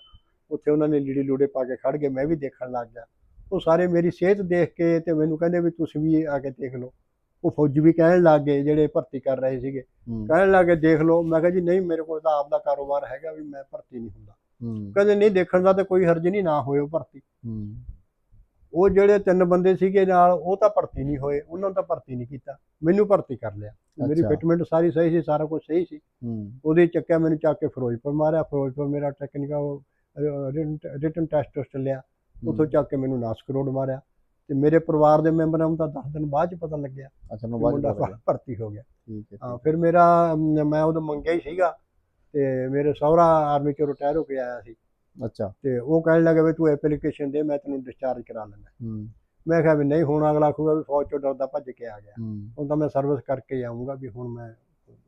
ਉੱਥੇ ਉਹਨਾਂ ਨੇ ਲੀੜੀ ਲੂੜੇ ਪਾ ਕੇ ਖੜ ਗਏ ਮੈਂ ਵੀ ਦੇਖਣ ਲੱਗ ਗਿਆ। ਉਹ ਸਾਰੇ ਮੇਰੀ ਸਿਹਤ ਦੇਖ ਕੇ ਤੇ ਮੈਨੂੰ ਕਹਿੰਦੇ ਵੀ ਤੁਸੀਂ ਵੀ ਆ ਕੇ ਦੇਖ ਲਓ। ਉਹ ਫੌਜੀ ਵੀ ਕਹਿਣ ਲੱਗ ਗਏ ਜਿਹੜੇ ਭਰਤੀ ਕਰ ਰਹੇ ਸੀਗੇ। ਕਹਿਣ ਲੱਗੇ ਦੇਖ ਲਓ। ਮੈਂ ਕਿਹਾ ਜੀ ਨਹੀਂ ਮੇਰੇ ਕੋਲ ਤਾਂ ਆਪ ਦਾ ਕਾਰੋਬਾਰ ਹੈਗਾ ਵੀ ਮੈਂ ਭਰਤੀ ਨਹੀਂ ਹੁੰਦਾ। ਕਹਿੰਦੇ ਨਹੀਂ ਦੇਖਣ ਦਾ ਤਾਂ ਕੋਈ ਹਰਜ ਨਹੀਂ ਨਾ ਹੋਇਓ ਭਰਤੀ। ਉਹ ਜਿਹੜੇ ਤਿੰਨ ਬੰਦੇ ਸੀਗੇ ਨਾਲ ਉਹ ਤਾਂ ਭਰਤੀ ਨਹੀਂ ਹੋਏ। ਉਹਨਾਂ ਨੂੰ ਤਾਂ ਭਰਤੀ ਨਹੀਂ ਕੀਤਾ। ਮੈਨੂੰ ਭਰਤੀ ਕਰ ਲਿਆ। ਮੇਰੀ। ਫਿਟਮੈਂਟ ਸਾਰੀ ਸਹੀ ਸੀ ਸਾਰਾ ਕੁਝ ਸਹੀ ਸੀ। ਉਹਦੇ ਚੱਕਿਆ ਮੈਨੂੰ ਚੱਕ ਕੇ ਫਿਰੋਜ਼ਪੁਰ ਮਾਰਿਆ। ਫਿਰੋਜ਼ਪੁਰ ਮੇਰਾ ਟੈਕਨੀਕਲ ਰਿਟਨ ਟੈਸਟ ਟੈਸਟ ਲਿਆ। ਉੱਥੋਂ ਚੱਕ ਕੇ ਮੈਨੂੰ ਨਾਸ ਕਰੋੜ ਮਾਰਿਆ। ਤੇ ਮੇਰੇ ਪਰਿਵਾਰ ਦੇ ਮੈਂਬਰਾਂ ਨੂੰ ਤਾਂ 10 ਦਿਨ ਬਾਅਦ ਚ ਪਤਾ ਲੱਗਿਆ ਅੱਛਾ ਨੂੰ ਬਾਅਦ ਮੁੰਡਾ। ਭਰਤੀ ਹੋ ਗਿਆ। ਠੀਕ ਹੈ ਫਿਰ ਮੇਰਾ ਮੈਂ ਉਦੋਂ ਮੰਗਿਆ ਹੀ ਸੀਗਾ ਤੇ ਮੇਰੇ ਸਹੁਰਾ ਆਰਮੀ ਚੋਂ ਰਿਟਾਇਰ ਹੋ ਕੇ ਆਇਆ ਸੀ। ਅੱਛਾ। ਤੇ ਉਹ ਕਹਿਣ ਲੱਗੇ ਵੀ ਤੂੰ ਐਪਲੀਕੇਸ਼ਨ ਦੇ ਮੈਂ ਤੈਨੂੰ ਡਿਸਚਾਰਜ ਕਰਾ ਹੂੰ। ਮੈਂ ਕਿਹਾ ਵੀ ਨਹੀਂ ਹੁਣ ਅਗਲਾ ਆਖੂਗਾ ਵੀ ਫੌਜ ਚੋਂ ਡਰਦਾ ਭੱਜ ਕੇ ਆ ਗਿਆ। ਹੂੰ। ਹੁਣ ਤਾਂ ਮੈਂ ਸਰਵਿਸ ਕਰਕੇ ਹੀ ਆਊਂਗਾ ਵੀ ਹੁਣ ਮੈਂ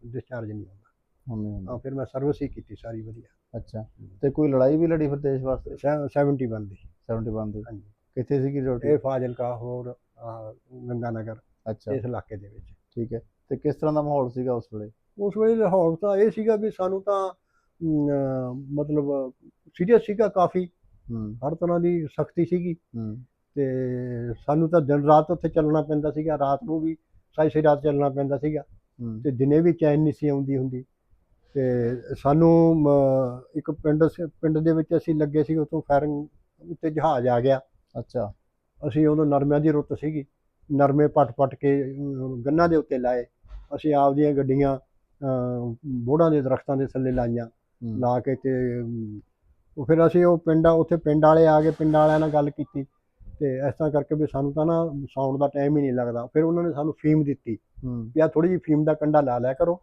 ਡਿਸਚਾਰਜ ਨਹੀਂ ਹੋਊਗਾ ਹਾਂ ਫਿਰ ਮੈਂ ਸਰਵਿਸ ਹੀ ਕੀਤੀ ਸਾਰੀ ਵਧੀਆ। ਅੱਛਾ। ਤੇ ਕੋਈ ਲੜਾਈ ਵੀ ਲੜੀ ਫਿਰ ਦੇਸ਼ ਵਾਸਤੇ? 70 ਬੰਦੀ 71 ਦੀ। ਹਾਂਜੀ। ਕਿੱਥੇ ਸੀਗੀ ਡਿਊਟੀ ਇਹ ਫਾਜ਼ਿਲਕਾ ਹੋਰ ਆਹ, ਗੰਗਾਨਗਰ ਅੱਛਾ। ਇਸ ਇਲਾਕੇ ਦੇ ਵਿੱਚ। ਠੀਕ ਹੈ। ਤੇ ਕਿਸ ਤਰ੍ਹਾਂ ਦਾ ਮਾਹੌਲ ਸੀਗਾ ਉਸ ਵੇਲੇ? ਉਸ ਵੇਲੇ ਲਾਹੌਰ ਤਾਂ ਇਹ ਸੀਗਾ ਵੀ ਸਾਨੂੰ ਤਾਂ ਅਮ, ਅਹ, ਮਤਲਬ ਸੀਰੀਅਸ ਸੀਗਾ ਕਾਫੀ। ਹੂੰ। ਹਰ ਤਰ੍ਹਾਂ ਦੀ ਸਖਤੀ ਸੀਗੀ। ਹੂੰ। ਤੇ ਸਾਨੂੰ ਤਾਂ ਦਿਨ ਰਾਤ ਉੱਥੇ ਚੱਲਣਾ ਪੈਂਦਾ ਸੀਗਾ। ਰਾਤ ਨੂੰ ਵੀ ਸਾਰੀ ਸਾਰੀ ਰਾਤ ਚੱਲਣਾ ਪੈਂਦਾ ਸੀਗਾ। ਹੂੰ। ਤੇ ਦਿਨੇ ਵੀ ਚੈਨ ਨਹੀਂ ਸੀ ਆਉਂਦੀ ਹੁੰਦੀ। ਤੇ ਸਾਨੂੰ ਮ, ਇੱਕ ਪਿੰਡ ਸੀ- ਪਿੰਡ ਦੇ ਵਿੱਚ ਅਸੀਂ ਲੱਗੇ ਸੀ ਉੱਥੋਂ ਫਾਇਰਿੰਗ ਉੱਤੇ ਜਹਾਜ਼ ਆ ਗਿਆ। ਅੱਛਾ। ਅਸੀਂ ਉਦੋਂ ਨਰਮਿਆਂ ਦੀ ਰੁੱਤ ਸੀਗੀ। ਨਰਮੇ ਪੱਟ-ਪੱਟ ਕੇ ਅਮ, ਗੰਨਾਂ ਦੇ ਉੱਤੇ ਲਾਏ। ਅਸੀਂ ਆਪਦੀਆਂ ਗੱਡੀਆਂ ਅਮ, ਬੋੜਾਂ ਦੇ ਦਰਖਤਾਂ ਦੇ ਥੱਲੇ ਲਾਈਆਂ। ਹੂੰ, ਲਾ ਕੇ ਤੇ ਅਮ, ਉਹ ਫਿਰ ਅਸੀਂ ਉਹ ਪਿੰਡ ਉੱਥੇ ਪਿੰਡ ਵਾਲੇ ਆ ਗਏ ਪਿੰਡ ਵਾਲਿਆਂ ਨਾਲ ਗੱਲ ਕੀਤੀ। ਤੇ ਇਸ ਤਰ੍ਹਾਂ ਕਰਕੇ ਵੀ ਸਾਨੂੰ ਤਾਂ ਨਾ ਸੌਣ ਦਾ ਟਾਈਮ ਹੀ ਨਹੀਂ ਲੱਗਦਾ। ਫਿਰ ਉਹਨਾਂ ਨੇ ਸਾਨੂੰ ਫੀਮ ਦਿੱਤੀ। ਹੂੰ। ਵੀ ਆ ਥੋੜੀ ਜਿਹੀ ਫੀਮ ਦਾ ਕੰਡਾ ਲਾ ਲਿਆ ਕਰੋ।